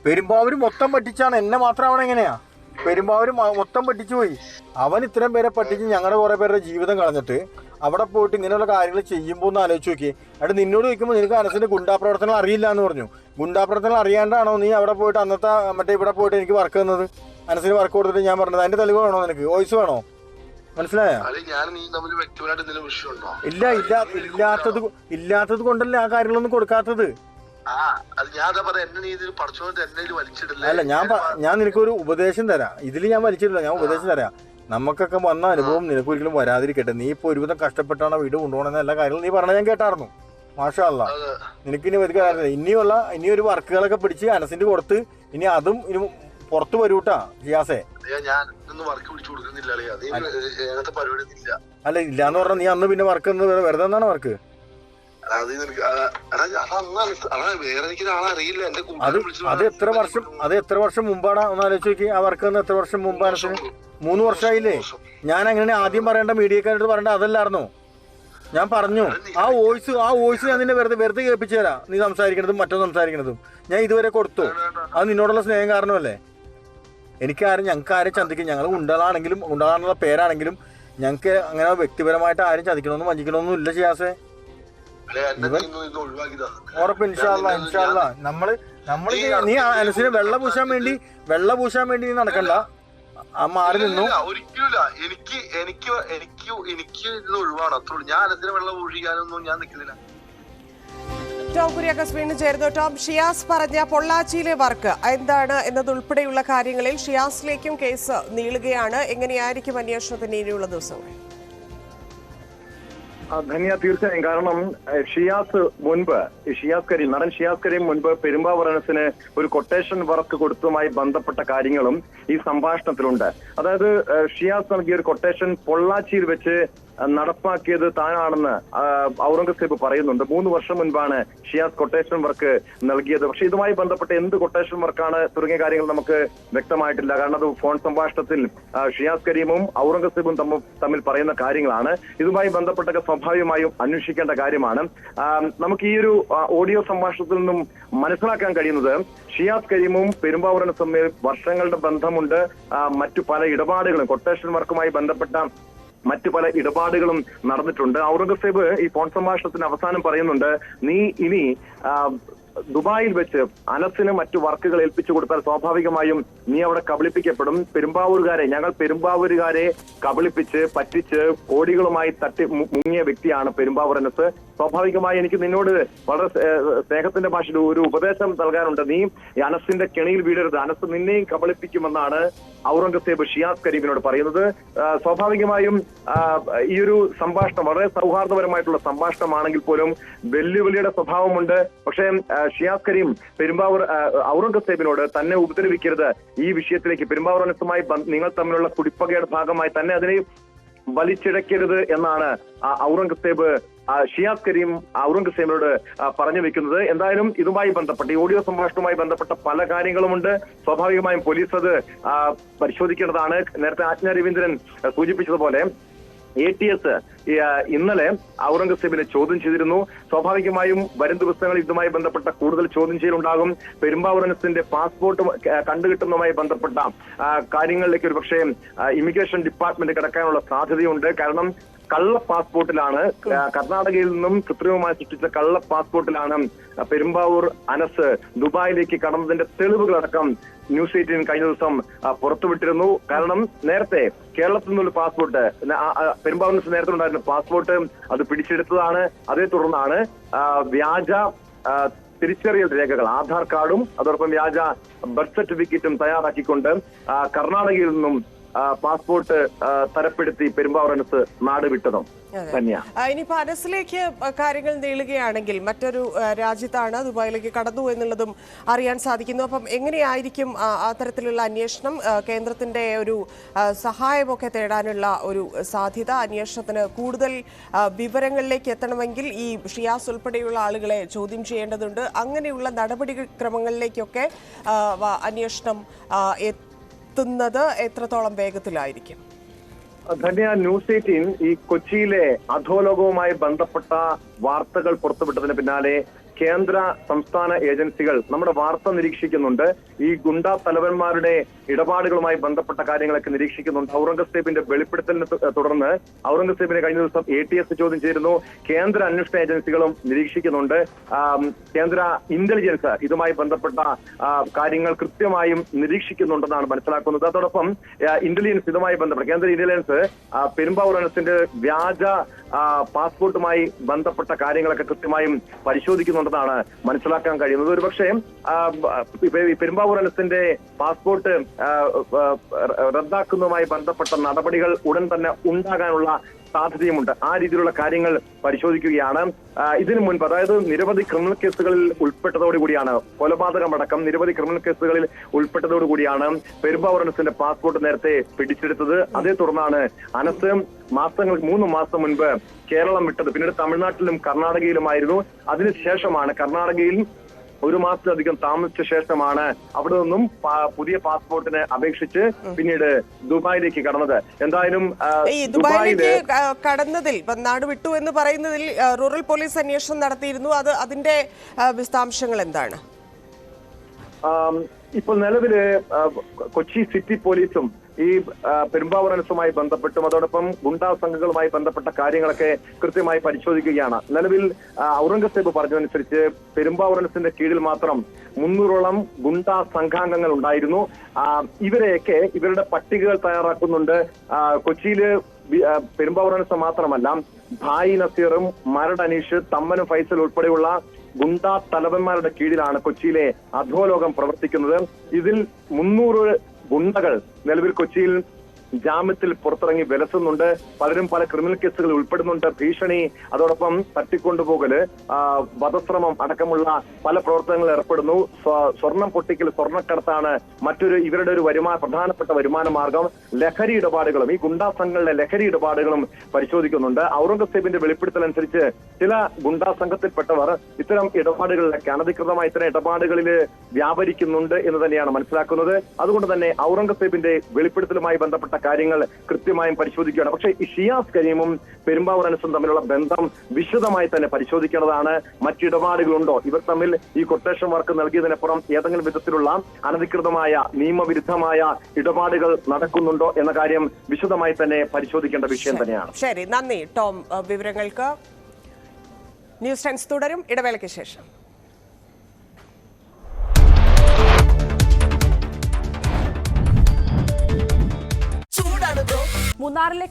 പെരുമ്പാവൂര് മൊത്തം പറ്റിച്ചാണ്. എന്നെ മാത്രമാണ് എങ്ങനെയാ? പെരുമ്പാവൂര് മൊത്തം പറ്റിച്ചു പോയി. അവൻ ഇത്രയും പേരെ പറ്റിച്ച് ഞങ്ങളുടെ കുറെ പേരുടെ ജീവിതം കളഞ്ഞിട്ട് അവിടെ പോയിട്ട് ഇങ്ങനെയുള്ള കാര്യങ്ങൾ ചെയ്യുമ്പോൾ ഒന്ന് ആലോചിച്ച് നോക്കി അവിടെ നിന്നോട് ചോദിക്കുമ്പോൾ നിനക്ക് അനസിന്റെ ഗുണ്ടാ പ്രവർത്തനം അറിയില്ല എന്ന് പറഞ്ഞു. ഗുണ്ടാ പ്രവർത്തനം അറിയാണ്ടാണോ നീ അവിടെ പോയിട്ട് അന്നത്തെ മറ്റേ ഇവിടെ പോയിട്ട് എനിക്ക് വർക്ക് തന്നത്? അനസിന് വർക്ക് കൊടുത്തിട്ട് ഞാൻ പറഞ്ഞത്. അതിന്റെ തെളിവ് വേണോ നിനക്ക്? വോയിസ് വേണോ? മനസ്സിലായോ? ഇല്ല ഇല്ല ഇല്ലാത്തത് ഇല്ലാത്തത് കൊണ്ടല്ലേ ആ കാര്യങ്ങളൊന്നും കൊടുക്കാത്തത്. അല്ല ഞാൻ ഞാൻ നിനക്കൊരു ഉപദേശം തരാം. ഇതിൽ ഞാൻ വലിച്ചിട്ടില്ല ഞാൻ ഉപദേശം തരാം. നമുക്കൊക്കെ വന്ന അനുഭവം നിനക്ക് ഒരിക്കലും വരാതിരിക്കട്ടെ. നീ ഇപ്പൊ ഒരുവിധം കഷ്ടപ്പെട്ടാണ് വീട് കൊണ്ടുപോകണമെന്ന എല്ലാ കാര്യങ്ങളും നീ പറഞ്ഞ ഞാൻ കേട്ടായിരുന്നു മാഷാ അല്ല അത്. നിനക്ക് ഇനി ഒരു ഇനിയുള്ള ഇനിയുള്ള ഒരു വർക്കുകളൊക്കെ പിടിച്ച് അനസിന്റെ കൊടുത്ത് ഇനി അതും ഇനി പുറത്തു വരൂട്ടാ ജിയാസേ. അല്ല. ഇല്ലാന്ന് പറഞ്ഞാൽ നീ അന്ന് പിന്നെ വർക്ക് വെറുതെ എന്താണ് വർക്ക് അത് എത്ര വർഷം അത് എത്ര വർഷം മുമ്പാണ് ഒന്ന് ആലോചിച്ച് നോക്കി. ആ വർക്ക് എത്ര വർഷം മുമ്പാണ് മൂന്ന് വർഷമായില്ലേ? ഞാൻ അങ്ങനെ ആദ്യം പറയേണ്ട മീഡിയക്കാരോട് പറയേണ്ട അതല്ലായിരുന്നോ? ഞാൻ പറഞ്ഞു ആ വോയിസ് ആ വോയിസ് ഞാൻ നിന്നെ വെറുതെ വെറുതെ കേൾപ്പിച്ചു തരാം. നീ സംസാരിക്കണതും മറ്റോ സംസാരിക്കണതും. ഞാൻ ഇതുവരെ കൊടുത്തു. അത് നിന്നോടുള്ള സ്നേഹം കാരണമല്ലേ? എനിക്കാരും ഞങ്ങൾക്ക് ആരും ചന്തിക്കും ഞങ്ങൾ ഉണ്ടകളാണെങ്കിലും ഉണ്ടാകാനുള്ള പേരാണെങ്കിലും ഞങ്ങൾക്ക് അങ്ങനെ വ്യക്തിപരമായിട്ട് ആരും ചതിക്കണമെന്നും വഞ്ചിക്കണമെന്നും ഇല്ല ചെയ്യാസേ. ഉറപ്പ് ഇൻഷാല്ല ഇൻഷാല്ല നമ്മൾ നമ്മൾ നീ അനസിനെ വെള്ള പൂശാൻ വേണ്ടി വെള്ള പൂശാൻ വേണ്ടി നീ നടക്കണ്ട. ആ മാറി നിന്നു. ഒരിക്കലും എനിക്ക് എനിക്ക് എനിക്ക് എനിക്ക് ഇത് ഒഴിവാണ് അത്രേ ഉള്ളൂ. ഞാൻ അനസിനെ വെള്ളം ഒഴിക്കാനൊന്നും ഞാൻ നിൽക്കുന്നില്ല. ടോം കുര്യാക്കസ് വീണ്ടും ചേരുന്നു. ടോം ഷിയാസ് പറഞ്ഞ പൊള്ളാച്ചിയിലെ വർക്ക് എന്താണ് എന്നതുൾപ്പെടെയുള്ള കാര്യങ്ങളിൽ ഷിയാസിലേക്കും കേസ് നീളുകയാണ്. എങ്ങനെയായിരിക്കും അന്വേഷണത്തിന് ഇനിയുള്ള ദിവസങ്ങൾ? ധന്യ തീർച്ചയായും. കാരണം ഷിയാസ് മുൻപ് ഷിയാസ് കരീം നടൻ ഷിയാസ് കരീം മുൻപ് പെരുമ്പാവൂരണസിന് ഒരു കൊട്ടേഷൻ വർക്ക് കൊടുത്തതുമായി ബന്ധപ്പെട്ട കാര്യങ്ങളും ഈ സംഭാഷണത്തിലുണ്ട്. അതായത് ഷിയാസ് നൽകിയ ഒരു കൊട്ടേഷൻ പൊള്ളാച്ചിയിൽ വെച്ച് നടപ്പാക്കിയത് താനാണെന്ന് ഔറംഗസേബ് പറയുന്നുണ്ട്. മൂന്ന് വർഷം മുൻപാണ് ഷിയാസ് കൊട്ടേഷൻ വർക്ക് നൽകിയത്. പക്ഷെ ഇതുമായി ബന്ധപ്പെട്ട് എന്ത് കൊട്ടേഷൻ വർക്കാണ് തുടങ്ങിയ കാര്യങ്ങൾ നമുക്ക് വ്യക്തമായിട്ടില്ല. കാരണം അത് ഫോൺ സംഭാഷണത്തിൽ ഷിയാസ് കരീമും ഔറംഗസേബും തമ്മിൽ പറയുന്ന കാര്യങ്ങളാണ്. ഇതുമായി ബന്ധപ്പെട്ടൊക്കെ സ്വാഭാവികമായും അന്വേഷിക്കേണ്ട കാര്യമാണ്. നമുക്ക് ഈ ഒരു ഓഡിയോ സംഭാഷണത്തിൽ നിന്നും മനസ്സിലാക്കാൻ കഴിയുന്നത് ഷിയാസ് കരീമും പെരുമ്പാവൂരനും തമ്മിൽ വർഷങ്ങളുടെ ബന്ധമുണ്ട്. മറ്റു പല ഇടപാടുകളും കൊട്ടേഷൻ വർക്കുമായി ബന്ധപ്പെട്ട മറ്റു പല ഇടപാടുകളും നടന്നിട്ടുണ്ട്. ഔറംഗസേബ് ഈ ഫോൺ സംഭാഷണത്തിന് അവസാനം പറയുന്നുണ്ട് നീ ഇനി ദുബായിൽ വെച്ച് അനസിന് മറ്റു വർക്കുകൾ ഏൽപ്പിച്ചു കൊടുത്താൽ സ്വാഭാവികമായും നീ അവിടെ കബളിപ്പിക്കപ്പെടും. പെരുമ്പാവൂരുകാരെ ഞങ്ങൾ പെരുമ്പാവൂരുകാരെ കബളിപ്പിച്ച് പറ്റിച്ച് കോടികളുമായി തട്ടി മുങ്ങിയ വ്യക്തിയാണ് പെരുമ്പാവൂർ അനസ്. സ്വാഭാവികമായി എനിക്ക് നിന്നോട് വളരെ സ്നേഹത്തിന്റെ ഭാഷയിൽ ഒരു ഉപദേശം നൽകാനുണ്ട്. നീ അനസിന്റെ കെണിയിൽ വീഴരുത് അനസ് നിന്നെയും കബളിപ്പിക്കുമെന്നാണ് ഔറംഗസേബ് ഷിയാസ് കരീമിനോട് പറയുന്നത്. സ്വാഭാവികമായും ഈ ഒരു സംഭാഷണം വളരെ സൗഹാർദ്ദപരമായിട്ടുള്ള സംഭാഷണമാണെങ്കിൽ പോലും വെല്ലുവിളിയുടെ സ്വഭാവമുണ്ട്. പക്ഷേ ഷിയാസ് കരീം പെരുമ്പാവൂർ ഔറംഗസേബിനോട് തന്നെ ഉപദ്രവിക്കരുത്. ഈ വിഷയത്തിലേക്ക് പെരുമ്പാവൂർ അനസുമായി നിങ്ങൾ തമ്മിലുള്ള കുടിപ്പകയുടെ ഭാഗമായി തന്നെ അതിനെ വലിച്ചിഴക്കരുത് എന്നാണ് ഔറംഗസേബ് ഷിയാസ് കരീം ഔറംഗസേബിനോട് പറഞ്ഞു വെക്കുന്നത്. എന്തായാലും ഇതുമായി ബന്ധപ്പെട്ട് ഈ ഓഡിയോ സംഭാഷണവുമായി ബന്ധപ്പെട്ട പല കാര്യങ്ങളുമുണ്ട്. സ്വാഭാവികമായും പോലീസ് അത് പരിശോധിക്കേണ്ടതാണ്. നേരത്തെ ആജ്ഞ രവീന്ദ്രൻ സൂചിപ്പിച്ചതുപോലെ എ ടി എസ് ഇന്നലെ ഔറംഗസേബിനെ ചോദ്യം ചെയ്തിരുന്നു. സ്വാഭാവികമായും വരും ദിവസങ്ങളിൽ ഇതുമായി ബന്ധപ്പെട്ട കൂടുതൽ ചോദ്യം ചെയ്യലുണ്ടാകും. പെരുമ്പാവൂരനസിന്റെ പാസ്പോർട്ട് കണ്ടുകിട്ടുന്നതുമായി ബന്ധപ്പെട്ട കാര്യങ്ങളിലേക്ക് ഒരു പക്ഷേ ഇമിഗ്രേഷൻ ഡിപ്പാർട്ട്മെന്റ് കിടക്കാനുള്ള സാധ്യതയുണ്ട്. കാരണം കള്ള പാസ്പോർട്ടിലാണ് കർണാടകയിൽ നിന്നും കൃത്രിമമായി സൃഷ്ടിച്ച കള്ള പാസ്പോർട്ടിലാണ് പെരുമ്പാവൂർ അനസ് ദുബായിലേക്ക് കടന്നതിന്റെ തെളിവുകളടക്കം ന്യൂസ് എയ്റ്റീൻ കഴിഞ്ഞ ദിവസം പുറത്തുവിട്ടിരുന്നു. കാരണം നേരത്തെ കേരളത്തിൽ നിന്നുള്ള പാസ്പോർട്ട് പെരുമ്പാവൂർ നേരത്തെ ഉണ്ടായിരുന്ന പാസ്പോർട്ട് അത് പിടിച്ചെടുത്തതാണ്. അതേ തുടർന്നാണ് വ്യാജ തിരിച്ചറിയൽ രേഖകൾ ആധാർ കാർഡും അതോടൊപ്പം വ്യാജ ബർത്ത് സർട്ടിഫിക്കറ്റും തയ്യാറാക്കിക്കൊണ്ട് കർണാടകയിൽ നിന്നും പാസ്പോർട്ട് തരപ്പെടുത്തി പെരുമ്പാവൂരനസ് നാട് വിട്ടതും ഇനിയിപ്പോ അനസിലേക്ക് കാര്യങ്ങൾ നീളുകയാണെങ്കിൽ മറ്റൊരു രാജ്യത്താണ് ദുബായിലേക്ക് കടന്നു എന്നുള്ളതും അറിയാൻ സാധിക്കുന്നു. അപ്പം എങ്ങനെയായിരിക്കും അത്തരത്തിലുള്ള അന്വേഷണം കേന്ദ്രത്തിന്റെ ഒരു സഹായമൊക്കെ തേടാനുള്ള ഒരു സാധ്യത അന്വേഷണത്തിന് കൂടുതൽ വിവരങ്ങളിലേക്ക് എത്തണമെങ്കിൽ ഈ ഷിയാസ് ഉൾപ്പെടെയുള്ള ആളുകളെ ചോദ്യം ചെയ്യേണ്ടതുണ്ട്. അങ്ങനെയുള്ള നടപടിക്രമങ്ങളിലേക്കൊക്കെ അന്വേഷണം ആ, എത്തുന്നത് എത്രത്തോളം വേഗത്തിലായിരിക്കും? ധന്യ ന്യൂസ് എയ്റ്റീൻ ഈ കൊച്ചിയിലെ അധോലോകവുമായി ബന്ധപ്പെട്ട വാർത്തകൾ പുറത്തുവിട്ടതിന് പിന്നാലെ കേന്ദ്ര സംസ്ഥാന ഏജൻസികൾ നമ്മുടെ വാർത്ത നിരീക്ഷിക്കുന്നുണ്ട്. ഈ ഗുണ്ടാ തലവന്മാരുടെ ഇടപാടുകളുമായി ബന്ധപ്പെട്ട കാര്യങ്ങളൊക്കെ നിരീക്ഷിക്കുന്നുണ്ട്. ഔറംഗസേബിന്റെ വെളിപ്പെടുത്തലിനെ തുടർന്ന് ഔറംഗസേബിനെ കഴിഞ്ഞ ദിവസം എ ടി എസ് ചോദ്യം ചെയ്തിരുന്നു. കേന്ദ്ര അന്വേഷണ ഏജൻസികളും നിരീക്ഷിക്കുന്നുണ്ട്. കേന്ദ്ര ഇന്റലിജൻസ് ഇതുമായി ബന്ധപ്പെട്ട കാര്യങ്ങൾ കൃത്യമായും നിരീക്ഷിക്കുന്നുണ്ടെന്നാണ് മനസ്സിലാക്കുന്നത്. അതോടൊപ്പം ഇന്റലിജൻസ് ഇതുമായി ബന്ധപ്പെട്ട കേന്ദ്ര ഇന്റലിജൻസ് പെരുമ്പാവൂർ വ്യാജ പാസ്പോർട്ടുമായി ബന്ധപ്പെട്ട കാര്യങ്ങളൊക്കെ കൃത്യമായും പരിശോധിക്കുന്നുണ്ടെന്നാണ് മനസ്സിലാക്കാൻ കഴിയുന്നത്. ഒരുപക്ഷെ അനസിന്റെ പാസ്പോർട്ട് റദ്ദാക്കുന്നതുമായി ബന്ധപ്പെട്ട നടപടികൾ ഉടൻ തന്നെ ഉണ്ടാകാനുള്ള സാധ്യതയുമുണ്ട്. ആ രീതിയിലുള്ള കാര്യങ്ങൾ പരിശോധിക്കുകയാണ്. ഇതിനു മുൻപ് അതായത് നിരവധി ക്രിമിനൽ കേസുകളിൽ ഉൾപ്പെട്ടതോടുകൂടിയാണ് കൊലപാതകമടക്കം നിരവധി ക്രിമിനൽ കേസുകളിൽ ഉൾപ്പെട്ടതോടുകൂടിയാണ് പെരുമ്പാവൂർ അനസിന്റെ പാസ്പോർട്ട് നേരത്തെ പിടിച്ചെടുത്തത്. അതേ തുടർന്നാണ് അനസ് മാസങ്ങൾ മൂന്ന് മാസം മുൻപ് കേരളം വിട്ടത്. പിന്നീട് തമിഴ്നാട്ടിലും കർണാടകയിലുമായിരുന്നു. അതിനുശേഷമാണ് കർണാടകയിൽ ഒരു മാസത്തിലധികം താമസിച്ച ശേഷമാണ് അവിടെ നിന്നും പുതിയ പാസ്പോർട്ടിന് അപേക്ഷിച്ച് പിന്നീട് ദുബായിലേക്ക് കടന്നത്. എന്തായാലും ഈ ദുബായിലേക്ക് കടന്നതിൽ നാട് വിട്ടു എന്ന് പറയുന്നതിൽ റൂറൽ പോലീസ് അന്വേഷണം നടത്തിയിരുന്നു. അത് അതിന്റെ വിശദാംശങ്ങൾ എന്താണ്? ഇപ്പോൾ നിലവിൽ കൊച്ചി സിറ്റി പോലീസും ഈ പെരുമ്പാവൂർ ബന്ധപ്പെട്ടും അതോടൊപ്പം ഗുണ്ടാ സംഘങ്ങളുമായി ബന്ധപ്പെട്ട കാര്യങ്ങളൊക്കെ കൃത്യമായി പരിശോധിക്കുകയാണ്. നിലവിൽ ഔറംഗസേബ് പറഞ്ഞതനുസരിച്ച് പെരുമ്പാവൂർ കീഴിൽ മാത്രം മുന്നൂറോളം ഗുണ്ടാ സംഘാംഗങ്ങൾ ഉണ്ടായിരുന്നു. ഇവരെയൊക്കെ ഇവരുടെ പട്ടികകൾ തയ്യാറാക്കുന്നുണ്ട്. കൊച്ചിയിൽ അനസ് മാത്രമല്ല ഭായി നസീറും മരട് അനീഷ് തമ്മനും ഫൈസൽ ഉൾപ്പെടെയുള്ള ഗുണ്ടാ തലവന്മാരുടെ കീഴിലാണ് കൊച്ചിയിലെ അധോലോകം പ്രവർത്തിക്കുന്നത്. ഇതിൽ മുന്നൂറ് ഗുണ്ടകൾ നിലവിൽ കൊച്ചിയിൽ ജാമ്യത്തിൽ പുറത്തിറങ്ങി വിലസുന്നുണ്ട്. പലരും പല ക്രിമിനൽ കേസുകൾ ഉൾപ്പെടുന്നുണ്ട്. ഭീഷണി അതോടൊപ്പം തട്ടിക്കൊണ്ടുപോകൽ വധശ്രമം അടക്കമുള്ള പല പ്രവർത്തനങ്ങളിൽ ഏർപ്പെടുന്നു. സ്വ- സ്വർണം പൊട്ടിക്കൽ സ്വർണക്കടത്താണ് മറ്റൊരു ഇവരുടെ ഒരു വരുമാന പ്രധാനപ്പെട്ട വരുമാന മാർഗം. ലഹരി ഇടപാടുകളും ഈ ഗുണ്ടാ സംഘങ്ങളുടെ ലഹരി ഇടപാടുകളും പരിശോധിക്കുന്നുണ്ട്. ഔറംഗസേബിന്റെ വെളിപ്പെടുത്തൽ അനുസരിച്ച് ചില ഗുണ്ടാ സംഘത്തിൽപ്പെട്ടവർ ഇത്തരം ഇടപാടുകളിലൊക്കെ അനധികൃതമായ ഇത്തരം ഇടപാടുകളിൽ വ്യാപരിക്കുന്നുണ്ട് എന്ന് തന്നെയാണ് മനസ്സിലാക്കുന്നത്. അതുകൊണ്ട് തന്നെ ഔറംഗസേബിന്റെ വെളിപ്പെടുത്തലുമായി ബന്ധപ്പെട്ട കാര്യങ്ങൾ കൃത്യമായും പരിശോധിക്കുകയാണ്. പക്ഷേ ഈ ഷിയാസ് കരീമും പെരുമ്പാവൂർ അനസും തമ്മിലുള്ള ബന്ധം വിശദമായി തന്നെ പരിശോധിക്കേണ്ടതാണ്. മറ്റിടപാടുകളുണ്ടോ? ഇവർ തമ്മിൽ ഈ കൊട്ടേഷൻ വർക്ക് നൽകിയതിനപ്പുറം ഏതെങ്കിലും വിധത്തിലുള്ള അനധികൃതമായ നിയമവിരുദ്ധമായ ഇടപാടുകൾ നടക്കുന്നുണ്ടോ എന്ന കാര്യം വിശദമായി തന്നെ പരിശോധിക്കേണ്ട വിഷയം തന്നെയാണ്. ശരി. നന്ദി. ടോം വിവരങ്ങൾക്ക് ന്യൂസ് ടെൻസ് തുടരും. ഇടവേളയ്ക്ക് ശേഷം. മൂന്നാറിലെ